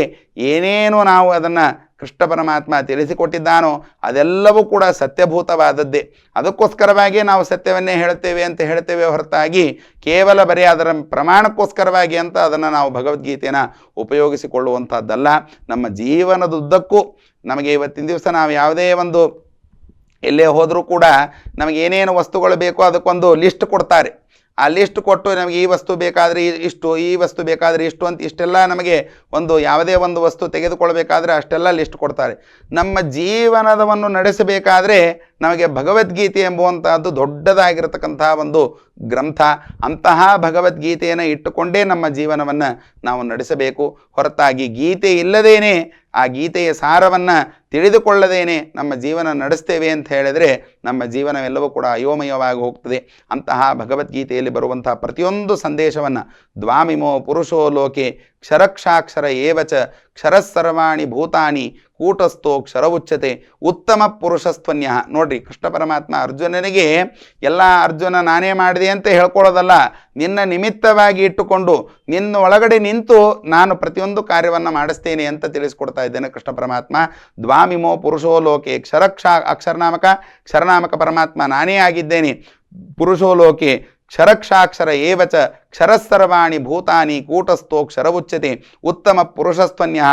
ಏನೇನು ನಾವು ಅದನ್ನು ಕೃಷ್ಣ ಪರಮಾತ್ಮ ತಿಳಿಸಿಕೊಟ್ಟಿದ್ದಾನೋ ಅದೆಲ್ಲವೂ ಕೂಡ ಸತ್ಯಭೂತವಾದದ್ದೇ. ಅದಕ್ಕೋಸ್ಕರವಾಗಿ ನಾವು ಸತ್ಯವನ್ನೇ ಹೇಳುತ್ತೇವೆ ಅಂತ ಹೇಳ್ತೇವೆ ಹೊರತಾಗಿ ಕೇವಲ ಬರೀ ಅದರ ಪ್ರಮಾಣಕ್ಕೋಸ್ಕರವಾಗಿ ಅಂತ ಅದನ್ನು ನಾವು ಭಗವದ್ಗೀತೆನ ಉಪಯೋಗಿಸಿಕೊಳ್ಳುವಂಥದ್ದಲ್ಲ. ನಮ್ಮ ಜೀವನದುದ್ದಕ್ಕೂ ನಮಗೆ ಇವತ್ತಿನ ದಿವಸ ನಾವು ಯಾವುದೇ ಒಂದು ಎಲ್ಲೇ ಹೋದರೂ ಕೂಡ ನಮಗೇನೇನು ವಸ್ತುಗಳು ಬೇಕೋ ಅದಕ್ಕೊಂದು ಲಿಸ್ಟ್ ಕೊಡ್ತಾರೆ. ಆ ಲಿಸ್ಟ್ ಕೊಟ್ಟು ನಮಗೆ ಈ ವಸ್ತು ಬೇಕಾದರೆ ಇಷ್ಟು, ಈ ವಸ್ತು ಬೇಕಾದರೆ ಇಷ್ಟು ಅಂತ ಇಷ್ಟೆಲ್ಲ ನಮಗೆ ಒಂದು ಯಾವುದೇ ಒಂದು ವಸ್ತು ತೆಗೆದುಕೊಳ್ಬೇಕಾದ್ರೆ ಅಷ್ಟೆಲ್ಲ ಲಿಸ್ಟ್ ಕೊಡ್ತಾರೆ. ನಮ್ಮ ಜೀವನದವನ್ನು ನಡೆಸಬೇಕಾದ್ರೆ ನಮಗೆ ಭಗವದ್ಗೀತೆ ಎಂಬುವಂತಹದ್ದು ದೊಡ್ಡದಾಗಿರತಕ್ಕಂತಹ ಒಂದು ಗ್ರಂಥ. ಅಂತಹ ಭಗವದ್ಗೀತೆಯನ್ನು ಇಟ್ಟುಕೊಂಡೇ ನಮ್ಮ ಜೀವನವನ್ನು ನಾವು ನಡೆಸಬೇಕು. ಹೊರತಾಗಿ ಗೀತೆ ಇಲ್ಲದೇನೆ ಆ ಗೀತೆಯ ಸಾರವನ್ನು ತಿಳಿದುಕೊಳ್ಳದೇನೆ ನಮ್ಮ ಜೀವನ ನಡೆಸ್ತೇವೆ ಅಂತ ಹೇಳಿದರೆ ನಮ್ಮ ಜೀವನವೆಲ್ಲವೂ ಕೂಡ ಅಯೋಮಯವಾಗಿ ಹೋಗ್ತದೆ. ಅಂತಹ ಭಗವದ್ಗೀತೆಯಲ್ಲಿ ಬರುವಂತಹ ಪ್ರತಿಯೊಂದು ಸಂದೇಶವನ್ನು ದ್ವಾಮಿಮೋ ಪುರುಷೋ ಲೋಕೆ ಕ್ಷರಕ್ಷಾಕ್ಷರ ಏವಚ ಕ್ಷರಸರ್ವಾಣಿ ಭೂತಾನಿ ಕೂಟಸ್ಥೋ ಕ್ಷರ ಉಚ್ಚತೆ ಉತ್ತಮ ಪುರುಷಸ್ತ್ವನ್ಯ. ನೋಡ್ರಿ, ಕೃಷ್ಣ ಪರಮಾತ್ಮ ಅರ್ಜುನನಿಗೆ ಎಲ್ಲ ಅರ್ಜುನ ನಾನೇ ಮಾಡಿದೆ ಅಂತ ಹೇಳ್ಕೊಳ್ಳೋದಲ್ಲ, ನಿನ್ನ ನಿಮಿತ್ತವಾಗಿ ಇಟ್ಟುಕೊಂಡು ನಿನ್ನ ಒಳಗಡೆ ನಿಂತು ನಾನು ಪ್ರತಿಯೊಂದು ಕಾರ್ಯವನ್ನು ಮಾಡಿಸ್ತೇನೆ ಅಂತ ತಿಳಿಸ್ಕೊಡ್ತಾ ಇದ್ದೇನೆ ಕೃಷ್ಣ ಪರಮಾತ್ಮ. ದ್ವಾಮಿಮೋ ಪುರುಷೋ ಲೋಕೆ ಕ್ಷರಕ್ಷ ಅಕ್ಷರನಾಮಕ, ಕ್ಷರನಾಮಕ ಪರಮಾತ್ಮ ನಾನೇ ಆಗಿದ್ದೇನೆ. ಪುರುಷೋ ಲೋಕೆ ಕ್ಷರಕ್ಷಾಕ್ಷರ ಏವಚ ಕ್ಷರಸರ್ವಾಣಿ ಭೂತಾನಿ ಕೂಟಸ್ಥೋ ಕ್ಷರವುಚ್ಯತೆ ಉತ್ತಮ ಪುರುಷಸ್ತ್ವನ್ಯ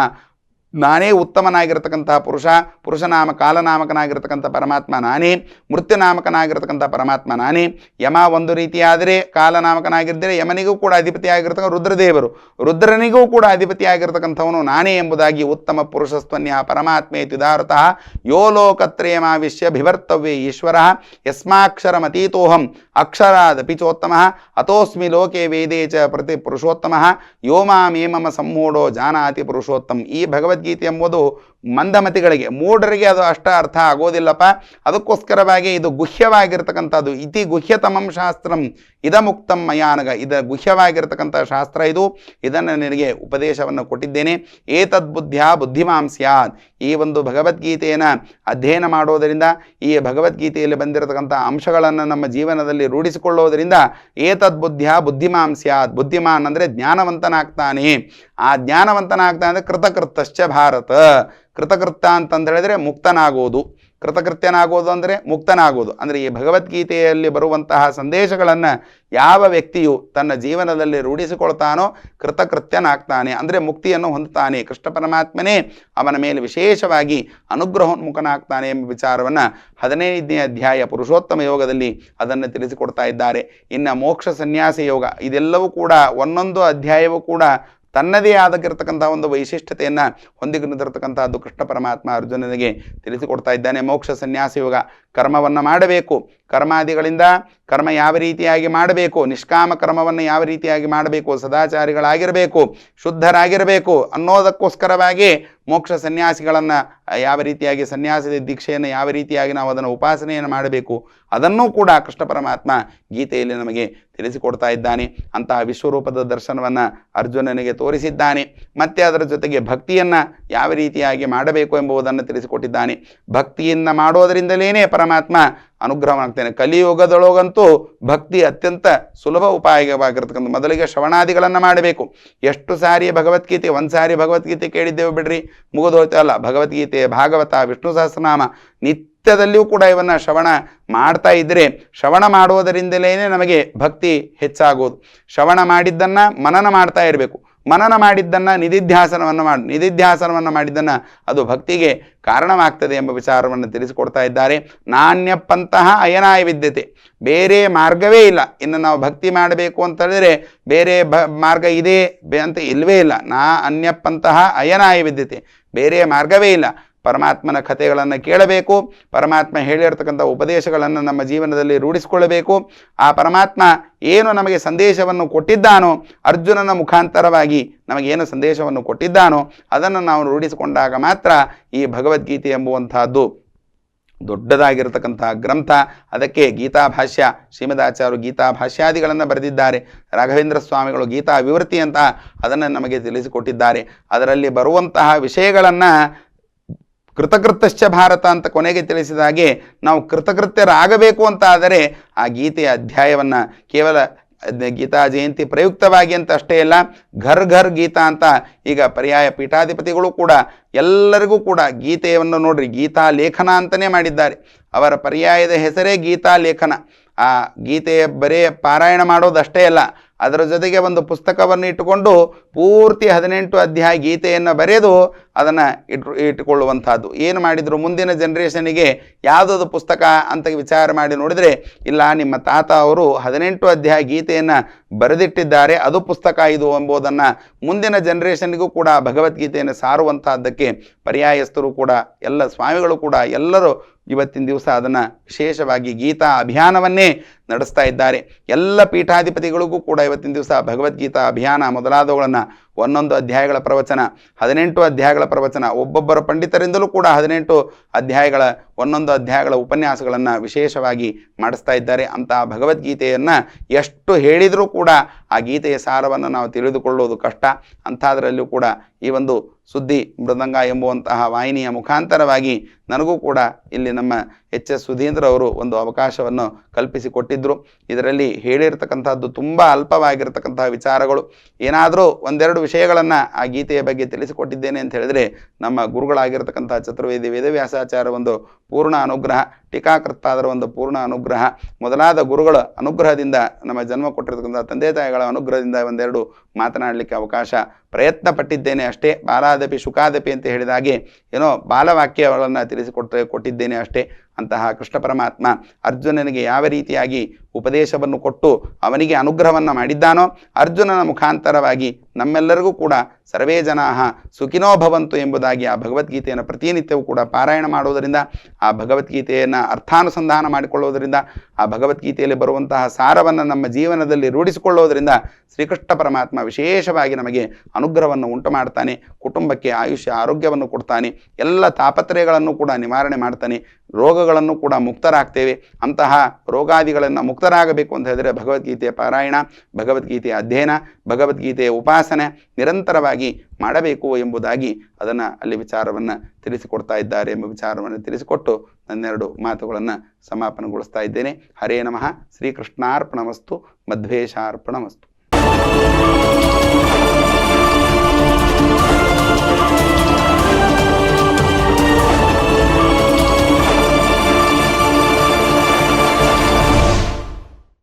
ನಾನೇ ಉತ್ತಮನಾಗಿರ್ತಕ್ಕಂತಹ ಪುರುಷ, ಪುರುಷನಾಮ ಕಾಲನಾಮಕನಾಗಿರ್ತಕ್ಕಂಥ ಪರಮಾತ್ಮ ನಾನೇ ಮೃತ್ಯುನಾಮಕನಾಗಿರ್ತಕ್ಕಂಥ ಪರಮಾತ್ಮ ನಾನೇ. ಯಮ ಒಂದು ರೀತಿಯಾದರೆ ಕಾಲನಾಮಕನಾಗಿದ್ದರೆ ಯಮನಿಗೂ ಕೂಡ ಅಧಿಪತಿಯಾಗಿರ್ತಕ್ಕಂಥ ರುದ್ರದೇವರು. ರುದ್ರನಿಗೂ ಕೂಡ ಅಧಿಪತಿಯಾಗಿರ್ತಕ್ಕಂಥವನು ನಾನೇ ಎಂಬುದಾಗಿ ಉತ್ತಮ ಪುರುಷಸ್ತ್ವನ್ಯ ಪರಮಾತ್ಮೆ ತುದಾರತಃ ಯೋ ಲೋಕತ್ರಯಮಾವಿಶ್ಯ ಭಿವರ್ತವ್ಯ ಈಶ್ವರ. ಯಸ್ಮಾಕ್ಷರಮತೀತೋಹಂ ಅಕ್ಷರಾದಪಿ ಚೋತ್ತಮ. ಅತೋಸ್ಮಿ ಲೋಕೆ ವೇದೇ ಚ ಪ್ರತಿ ಪುರುಷೋತ್ತಮ. ಯೋ ಮಾಮೇ ಮಮ ಸಂಮೂಢೋ ಜಾನಾತಿ ಪುರುಷೋತ್ತಮ. ಈ ಭಗವದ್ಗೀತೆ ಎಂಬುದು ಮಂದಮತಿಗಳಿಗೆ. ಮೂಢರಿಗೆ ಅದು ಅಷ್ಟ ಅರ್ಥ ಆಗೋದಿಲ್ಲಪ್ಪ. ಅದಕ್ಕೋಸ್ಕರವಾಗಿ ಇದು ಗುಹ್ಯವಾಗಿರ್ತಕ್ಕಂಥದ್ದು. ಇತಿ ಗುಹ್ಯತಮಂ ಶಾಸ್ತ್ರಂ ಇದಮುಕ್ತಂ ಮಯಾನಗ. ಇದ ಗುಹ್ಯವಾಗಿರ್ತಕ್ಕಂಥ ಶಾಸ್ತ್ರ ಇದು. ಇದನ್ನು ನಿನಗೆ ಉಪದೇಶವನ್ನು ಕೊಟ್ಟಿದ್ದೇನೆ. ಏತದ್ಬುದ್ಧಿಯ ಬುದ್ಧಿಮಾಂ ಸ್ಯಾತ್. ಈ ಒಂದು ಭಗವದ್ಗೀತೆಯನ್ನು ಅಧ್ಯಯನ ಮಾಡೋದರಿಂದ, ಈ ಭಗವದ್ಗೀತೆಯಲ್ಲಿ ಬಂದಿರತಕ್ಕಂಥ ಅಂಶಗಳನ್ನು ನಮ್ಮ ಜೀವನದಲ್ಲಿ ರೂಢಿಸಿಕೊಳ್ಳೋದರಿಂದ ಏತದ್ಬುದ್ಧಿಯ ಬುದ್ಧಿಮಾಂ ಸ್ಯಾತ್. ಬುದ್ಧಿಮಾನ್ ಅಂದರೆ ಜ್ಞಾನವಂತನಾಗ್ತಾನೆ. ಆ ಜ್ಞಾನವಂತನಾಗ್ತಾನೆ ಅಂದರೆ ಕೃತಕೃತಶ್ಚ ಭಾರತ. ಕೃತಕೃತ ಅಂತಂದು ಹೇಳಿದ್ರೆ ಮುಕ್ತನಾಗೋದು. ಕೃತಕೃತ್ಯನಾಗೋದು ಅಂದರೆ ಮುಕ್ತನಾಗೋದು. ಅಂದರೆ ಈ ಭಗವದ್ಗೀತೆಯಲ್ಲಿ ಬರುವಂತಹ ಸಂದೇಶಗಳನ್ನು ಯಾವ ವ್ಯಕ್ತಿಯು ತನ್ನ ಜೀವನದಲ್ಲಿ ರೂಢಿಸಿಕೊಳ್ತಾನೋ ಕೃತಕೃತ್ಯನಾಗ್ತಾನೆ. ಅಂದರೆ ಮುಕ್ತಿಯನ್ನು ಹೊಂದುತ್ತಾನೆ. ಕೃಷ್ಣ ಪರಮಾತ್ಮನೇ ಅವನ ಮೇಲೆ ವಿಶೇಷವಾಗಿ ಅನುಗ್ರಹೋನ್ಮುಖನಾಗ್ತಾನೆ ಎಂಬ ವಿಚಾರವನ್ನು ಹದಿನೈದನೇ ಅಧ್ಯಾಯ ಪುರುಷೋತ್ತಮ ಯೋಗದಲ್ಲಿ ಅದನ್ನು ತಿಳಿಸಿಕೊಡ್ತಾ ಇದ್ದಾರೆ. ಇನ್ನು ಮೋಕ್ಷ ಸನ್ಯಾಸ ಯೋಗ. ಇದೆಲ್ಲವೂ ಕೂಡ ಒಂದೊಂದು ಅಧ್ಯಾಯವೂ ಕೂಡ ತನ್ನದೇ ಆದಕ್ಕಿರ್ತಕ್ಕಂಥ ಒಂದು ವೈಶಿಷ್ಟ್ಯತೆಯನ್ನು ಹೊಂದಿಕೊಂಡಿರತಕ್ಕಂಥದ್ದು ಕೃಷ್ಣ ಪರಮಾತ್ಮ ಅರ್ಜುನನಿಗೆ ತಿಳಿಸಿಕೊಡ್ತಾ ಇದ್ದಾನೆ. ಮೋಕ್ಷ ಸನ್ಯಾಸ ಯೋಗ ಕರ್ಮವನ್ನು ಮಾಡಬೇಕು. ಕರ್ಮಾದಿಗಳಿಂದ ಕರ್ಮ ಯಾವ ರೀತಿಯಾಗಿ ಮಾಡಬೇಕು? ನಿಷ್ಕಾಮ ಕರ್ಮವನ್ನು ಯಾವ ರೀತಿಯಾಗಿ ಮಾಡಬೇಕು? ಸದಾಚಾರಿಗಳಾಗಿರಬೇಕು, ಶುದ್ಧರಾಗಿರಬೇಕು ಅನ್ನೋದಕ್ಕೋಸ್ಕರವಾಗಿ ಮೋಕ್ಷ ಸನ್ಯಾಸಿಗಳನ್ನು ಯಾವ ರೀತಿಯಾಗಿ ಸನ್ಯಾಸದ ದೀಕ್ಷೆಯನ್ನು ಯಾವ ರೀತಿಯಾಗಿ ನಾವು ಅದನ್ನು ಉಪಾಸನೆಯನ್ನು ಮಾಡಬೇಕು? ಅದನ್ನೂ ಕೂಡ ಕೃಷ್ಣ ಪರಮಾತ್ಮ ಗೀತೆಯಲ್ಲಿ ನಮಗೆ ತಿಳಿಸಿಕೊಡ್ತಾ ಇದ್ದಾನೆ. ಅಂತಹ ವಿಶ್ವರೂಪದ ದರ್ಶನವನ್ನು ಅರ್ಜುನನಿಗೆ ತೋರಿಸಿದ್ದಾನೆ. ಮತ್ತೆ ಅದರ ಜೊತೆಗೆ ಭಕ್ತಿಯನ್ನು ಯಾವ ರೀತಿಯಾಗಿ ಮಾಡಬೇಕು ಎಂಬುದನ್ನು ತಿಳಿಸಿಕೊಟ್ಟಿದ್ದಾನೆ. ಭಕ್ತಿಯಿಂದ ಮಾಡೋದರಿಂದಲೇ ಪರಮಾತ್ಮ ಅನುಗ್ರಹ ಮಾಡ್ತೇನೆ ಕಲಿಯುಗದೊಳಗಂತೂ ಭಕ್ತಿ ಅತ್ಯಂತ ಸುಲಭ ಉಪಾಯವಾಗಿರ್ತಕ್ಕಂಥ ಮೊದಲಿಗೆ ಶ್ರವಣಾದಿಗಳನ್ನು ಮಾಡಬೇಕು. ಎಷ್ಟು ಸಾರಿ ಭಗವದ್ಗೀತೆ, ಒಂದು ಸಾರಿ ಭಗವದ್ಗೀತೆ ಕೇಳಿದ್ದೇವೆ ಬಿಡ್ರಿ ಮುಗಿದೋಯ್ತು ಅಲ್ಲ, ಭಗವದ್ಗೀತೆ, ಭಾಗವತ, ವಿಷ್ಣು ಸಹಸ್ರನಾಮ ನಿತ್ಯದಲ್ಲಿಯೂ ಕೂಡ ಇವನ್ನ ಶ್ರವಣ ಮಾಡ್ತಾ ಇದ್ದರೆ ಶ್ರವಣ ಮಾಡುವುದರಿಂದಲೇ ನಮಗೆ ಭಕ್ತಿ ಹೆಚ್ಚಾಗೋದು. ಶ್ರವಣ ಮಾಡಿದ್ದನ್ನು ಮನನ ಮಾಡ್ತಾ ಇರಬೇಕು. ಮನನ ಮಾಡಿದ್ದನ್ನು, ನಿಧಿಧ್ಯಾಸನವನ್ನು ಮಾಡಿ, ನಿಧಿಧ್ಯಾಸನವನ್ನು ಮಾಡಿದ್ದನ್ನು ಅದು ಭಕ್ತಿಗೆ ಕಾರಣವಾಗ್ತದೆ ಎಂಬ ವಿಚಾರವನ್ನು ತಿಳಿಸಿಕೊಡ್ತಾ ಇದ್ದಾರೆ. ನಾಣ್ಯಪ್ಪಂತಹ ಅಯನಾಯ ವಿದ್ಯತೆ. ಬೇರೆ ಮಾರ್ಗವೇ ಇಲ್ಲ. ಇನ್ನು ನಾವು ಭಕ್ತಿ ಮಾಡಬೇಕು ಅಂತ ಹೇಳಿದ್ರೆ ಬೇರೆ ಬ ಮಾರ್ಗ ಇದೆ ಅಂತ ಇಲ್ಲವೇ ಇಲ್ಲ. ನಾ ಅನ್ಯಪ್ಪಂತಹ ಅಯನಾಯ ವಿದ್ಯತೆ. ಬೇರೆ ಮಾರ್ಗವೇ ಇಲ್ಲ. ಪರಮಾತ್ಮನ ಕಥೆಗಳನ್ನು ಕೇಳಬೇಕು, ಪರಮಾತ್ಮ ಹೇಳಿರ್ತಕ್ಕಂಥ ಉಪದೇಶಗಳನ್ನು ನಮ್ಮ ಜೀವನದಲ್ಲಿ ರೂಢಿಸಿಕೊಳ್ಳಬೇಕು. ಆ ಪರಮಾತ್ಮ ಏನು ನಮಗೆ ಸಂದೇಶವನ್ನು ಕೊಟ್ಟಿದ್ದಾನೋ, ಅರ್ಜುನನ ಮುಖಾಂತರವಾಗಿ ನಮಗೇನು ಸಂದೇಶವನ್ನು ಕೊಟ್ಟಿದ್ದಾನೋ, ಅದನ್ನು ನಾವು ರೂಢಿಸಿಕೊಂಡಾಗ ಮಾತ್ರ ಈ ಭಗವದ್ಗೀತೆ ಎಂಬುವಂತಹದ್ದು ದೊಡ್ಡದಾಗಿರತಕ್ಕಂತಹ ಗ್ರಂಥ. ಅದಕ್ಕೆ ಗೀತಾಭಾಷ್ಯ, ಶ್ರೀಮದಾಚಾರ್ಯರು ಗೀತಾ ಭಾಷ್ಯಾದಿಗಳನ್ನು ಬರೆದಿದ್ದಾರೆ. ರಾಘವೇಂದ್ರ ಸ್ವಾಮಿಗಳು ಗೀತಾ ವಿವೃತ್ತಿ ಅಂತ ಅದನ್ನು ನಮಗೆ ತಿಳಿಸಿಕೊಟ್ಟಿದ್ದಾರೆ. ಅದರಲ್ಲಿ ಬರುವಂತಹ ವಿಷಯಗಳನ್ನು ಕೃತಕೃತ್ಯಶ್ಚ ಭಾರತ ಅಂತ ಕೊನೆಗೆ ತಿಳಿಸಿದ ಹಾಗೆ ನಾವು ಕೃತಕೃತ್ಯರಾಗಬೇಕು ಅಂತ ಆದರೆ ಆ ಗೀತೆಯ ಅಧ್ಯಾಯವನ್ನು ಕೇವಲ ಗೀತಾ ಜಯಂತಿ ಪ್ರಯುಕ್ತವಾಗಿ ಅಂತ ಅಷ್ಟೇ ಅಲ್ಲ, ಘರ್ ಘರ್ ಗೀತಾ ಅಂತ ಈಗ ಪರ್ಯಾಯ ಪೀಠಾಧಿಪತಿಗಳು ಕೂಡ ಎಲ್ಲರಿಗೂ ಕೂಡ ಗೀತೆಯನ್ನು ನೋಡ್ರಿ, ಗೀತಾ ಲೇಖನ ಅಂತಲೇ ಮಾಡಿದ್ದಾರೆ. ಅವರ ಪರ್ಯಾಯದ ಹೆಸರೇ ಗೀತಾ ಲೇಖನ. ಆ ಗೀತೆಯ ಬರೇ ಪಾರಾಯಣ ಮಾಡೋದಷ್ಟೇ ಅಲ್ಲ ಅದರ ಜೊತೆಗೆ ಒಂದು ಪುಸ್ತಕವನ್ನು ಇಟ್ಟುಕೊಂಡು ಪೂರ್ತಿ ಹದಿನೆಂಟು ಅಧ್ಯಾಯ ಗೀತೆಯನ್ನು ಬರೆದು ಅದನ್ನು ಇಟ್ಟು ಇಟ್ಟುಕೊಳ್ಳುವಂಥದ್ದು. ಏನು ಮಾಡಿದರು? ಮುಂದಿನ ಜನ್ರೇಷನಿಗೆ ಯಾವುದದು ಪುಸ್ತಕ ಅಂತ ವಿಚಾರ ಮಾಡಿ ನೋಡಿದರೆ, ಇಲ್ಲ, ನಿಮ್ಮ ತಾತ ಅವರು ಹದಿನೆಂಟು ಅಧ್ಯಾಯ ಗೀತೆಯನ್ನು ಬರೆದಿಟ್ಟಿದ್ದಾರೆ, ಅದು ಪುಸ್ತಕ ಇದು ಎಂಬುದನ್ನು ಮುಂದಿನ ಜನ್ರೇಷನ್ಗೂ ಕೂಡ ಭಗವದ್ಗೀತೆಯನ್ನು ಸಾರುವಂತಹದ್ದಕ್ಕೆ ಪರ್ಯಾಯಸ್ಥರು ಕೂಡ, ಎಲ್ಲ ಸ್ವಾಮಿಗಳು ಕೂಡ ಎಲ್ಲರೂ ಇವತ್ತಿನ ದಿವಸ ಅದನ್ನು ವಿಶೇಷವಾಗಿ ಗೀತಾ ಅಭಿಯಾನವನ್ನೇ ನಡೆಸ್ತಾ ಇದ್ದಾರೆ. ಎಲ್ಲ ಪೀಠಾಧಿಪತಿಗಳಿಗೂ ಕೂಡ ಇವತ್ತಿನ ದಿವಸ ಭಗವದ್ಗೀತಾ ಅಭಿಯಾನ ಮೊದಲಾದವುಗಳನ್ನು ಒಂದೊಂದು ಅಧ್ಯಾಯಗಳ ಪ್ರವಚನ, ಹದಿನೆಂಟು ಅಧ್ಯಾಯಗಳ ಪ್ರವಚನ, ಒಬ್ಬೊಬ್ಬರ ಪಂಡಿತರಿಂದಲೂ ಕೂಡ ಹದಿನೆಂಟು ಅಧ್ಯಾಯಗಳ ಒಂದೊಂದು ಅಧ್ಯಾಯಗಳ ಉಪನ್ಯಾಸಗಳನ್ನು ವಿಶೇಷವಾಗಿ ಮಾಡಿಸ್ತಾ ಇದ್ದಾರೆ. ಅಂತಹ ಭಗವದ್ಗೀತೆಯನ್ನು ಎಷ್ಟು ಹೇಳಿದರೂ ಕೂಡ ಆ ಗೀತೆಯ ಸಾರವನ್ನು ನಾವು ತಿಳಿದುಕೊಳ್ಳುವುದು ಕಷ್ಟ. ಅಂಥದ್ರಲ್ಲೂ ಕೂಡ ಈ ಒಂದು ಸುದ್ದಿ ಮೃದಂಗ ಎಂಬುವಂತಹ ವಾಹಿನಿಯ ಮುಖಾಂತರವಾಗಿ ನನಗೂ ಕೂಡ ಇಲ್ಲಿ ನಮ್ಮ ಎಚ್ ಎಸ್ ಸುಧೀಂದ್ರ ಅವರು ಒಂದು ಅವಕಾಶವನ್ನು ಕಲ್ಪಿಸಿಕೊಟ್ಟಿದ್ದರು ಇದರಲ್ಲಿ ಹೇಳಿರ್ತಕ್ಕಂಥದ್ದು ತುಂಬ ಅಲ್ಪವಾಗಿರ್ತಕ್ಕಂತಹ ವಿಚಾರಗಳು. ಏನಾದರೂ ಒಂದೆರಡು ವಿಷಯಗಳನ್ನು ಆ ಗೀತೆಯ ಬಗ್ಗೆ ತಿಳಿಸಿಕೊಟ್ಟಿದ್ದೇನೆ ಅಂತ ಹೇಳಿದರೆ ನಮ್ಮ ಗುರುಗಳಾಗಿರ್ತಕ್ಕಂಥ ಚತುರ್ವೇದಿ ವೇದವ್ಯಾಸಾಚಾರ್ಯ ಒಂದು ಪೂರ್ಣ ಅನುಗ್ರಹ, ಟೀಕಾಕೃತ್ತಾದರ ಒಂದು ಪೂರ್ಣ ಅನುಗ್ರಹ, ಮೊದಲಾದ ಗುರುಗಳ ಅನುಗ್ರಹದಿಂದ ನಮ್ಮ ಜನ್ಮ ಕೊಟ್ಟಿರ್ತಕ್ಕಂಥ ತಂದೆ ತಾಯಿಗಳ ಅನುಗ್ರಹದಿಂದ ಒಂದೆರಡು ಮಾತನಾಡಲಿಕ್ಕೆ ಅವಕಾಶ ಪ್ರಯತ್ನ ಪಟ್ಟಿದ್ದೇನೆ ಅಷ್ಟೇ ಬಾಲಾದಪಿ ಶುಕಾದಪಿ ಅಂತ ಹೇಳಿದ ಹಾಗೆ ಏನೋ ಬಾಲವಾಕ್ಯಗಳನ್ನು ತಿಳಿಸಿಕೊಟ್ಟು ಕೊಟ್ಟಿದ್ದೇನೆ ಅಷ್ಟೇ. ಅಂತಹ ಕೃಷ್ಣ ಪರಮಾತ್ಮ ಅರ್ಜುನನಿಗೆ ಯಾವ ರೀತಿಯಾಗಿ ಉಪದೇಶವನ್ನು ಕೊಟ್ಟು ಅವನಿಗೆ ಅನುಗ್ರಹವನ್ನು ಮಾಡಿದ್ದಾನೋ ಅರ್ಜುನನ ಮುಖಾಂತರವಾಗಿ ನಮ್ಮೆಲ್ಲರಿಗೂ ಕೂಡ ಸರ್ವೇ ಜನಾ ಸುಖಿನೋ ಭವಂತು ಎಂಬುದಾಗಿ ಆ ಭಗವದ್ಗೀತೆಯನ್ನು ಪ್ರತಿನಿತ್ಯವೂ ಕೂಡ ಪಾರಾಯಣ ಮಾಡುವುದರಿಂದ, ಆ ಭಗವದ್ಗೀತೆಯನ್ನು ಅರ್ಥಾನುಸಂಧಾನ ಮಾಡಿಕೊಳ್ಳುವುದರಿಂದ, ಆ ಭಗವದ್ಗೀತೆಯಲ್ಲಿ ಬರುವಂತಹ ಸಾರವನ್ನು ನಮ್ಮ ಜೀವನದಲ್ಲಿ ರೂಢಿಸಿಕೊಳ್ಳುವುದರಿಂದ ಶ್ರೀಕೃಷ್ಣ ಪರಮಾತ್ಮ ವಿಶೇಷವಾಗಿ ನಮಗೆ ಅನುಗ್ರಹವನ್ನು ಉಂಟು ಮಾಡ್ತಾನೆ ಕುಟುಂಬಕ್ಕೆ ಆಯುಷ್ಯ, ಆರೋಗ್ಯವನ್ನು ಕೊಡ್ತಾನೆ, ಎಲ್ಲ ತಾಪತ್ರಯಗಳನ್ನು ಕೂಡ ನಿವಾರಣೆ ಮಾಡ್ತಾನೆ. ರೋಗಗಳನ್ನು ಕೂಡ ಮುಕ್ತರಾಗ್ತೇವೆ. ಅಂತಹ ರೋಗಾದಿಗಳನ್ನು ಮುಕ್ತರಾಗಬೇಕು ಅಂತ ಹೇಳಿದರೆ ಭಗವದ್ಗೀತೆಯ ಪಾರಾಯಣ, ಭಗವದ್ಗೀತೆಯ ಅಧ್ಯಯನ, ಭಗವದ್ಗೀತೆಯ ಉಪಾಸನೆ ನಿರಂತರವಾಗಿ ಮಾಡಬೇಕು ಎಂಬುದಾಗಿ ಅದನ್ನು ಅಲ್ಲಿ ವಿಚಾರವನ್ನು ತಿಳಿಸಿಕೊಡ್ತಾ ಇದ್ದಾರೆ ಎಂಬ ವಿಚಾರವನ್ನು ತಿಳಿಸಿಕೊಟ್ಟು ನನ್ನೆರಡು ಮಾತುಗಳನ್ನು ಸಮಾಪನಗೊಳಿಸ್ತಾ ಇದ್ದೇನೆ. ಹರೇ ನಮಃ. ಶ್ರೀಕೃಷ್ಣಾರ್ಪಣಮಸ್ತು. ಮಧ್ವೇಶಾರ್ಪಣಮಸ್ತು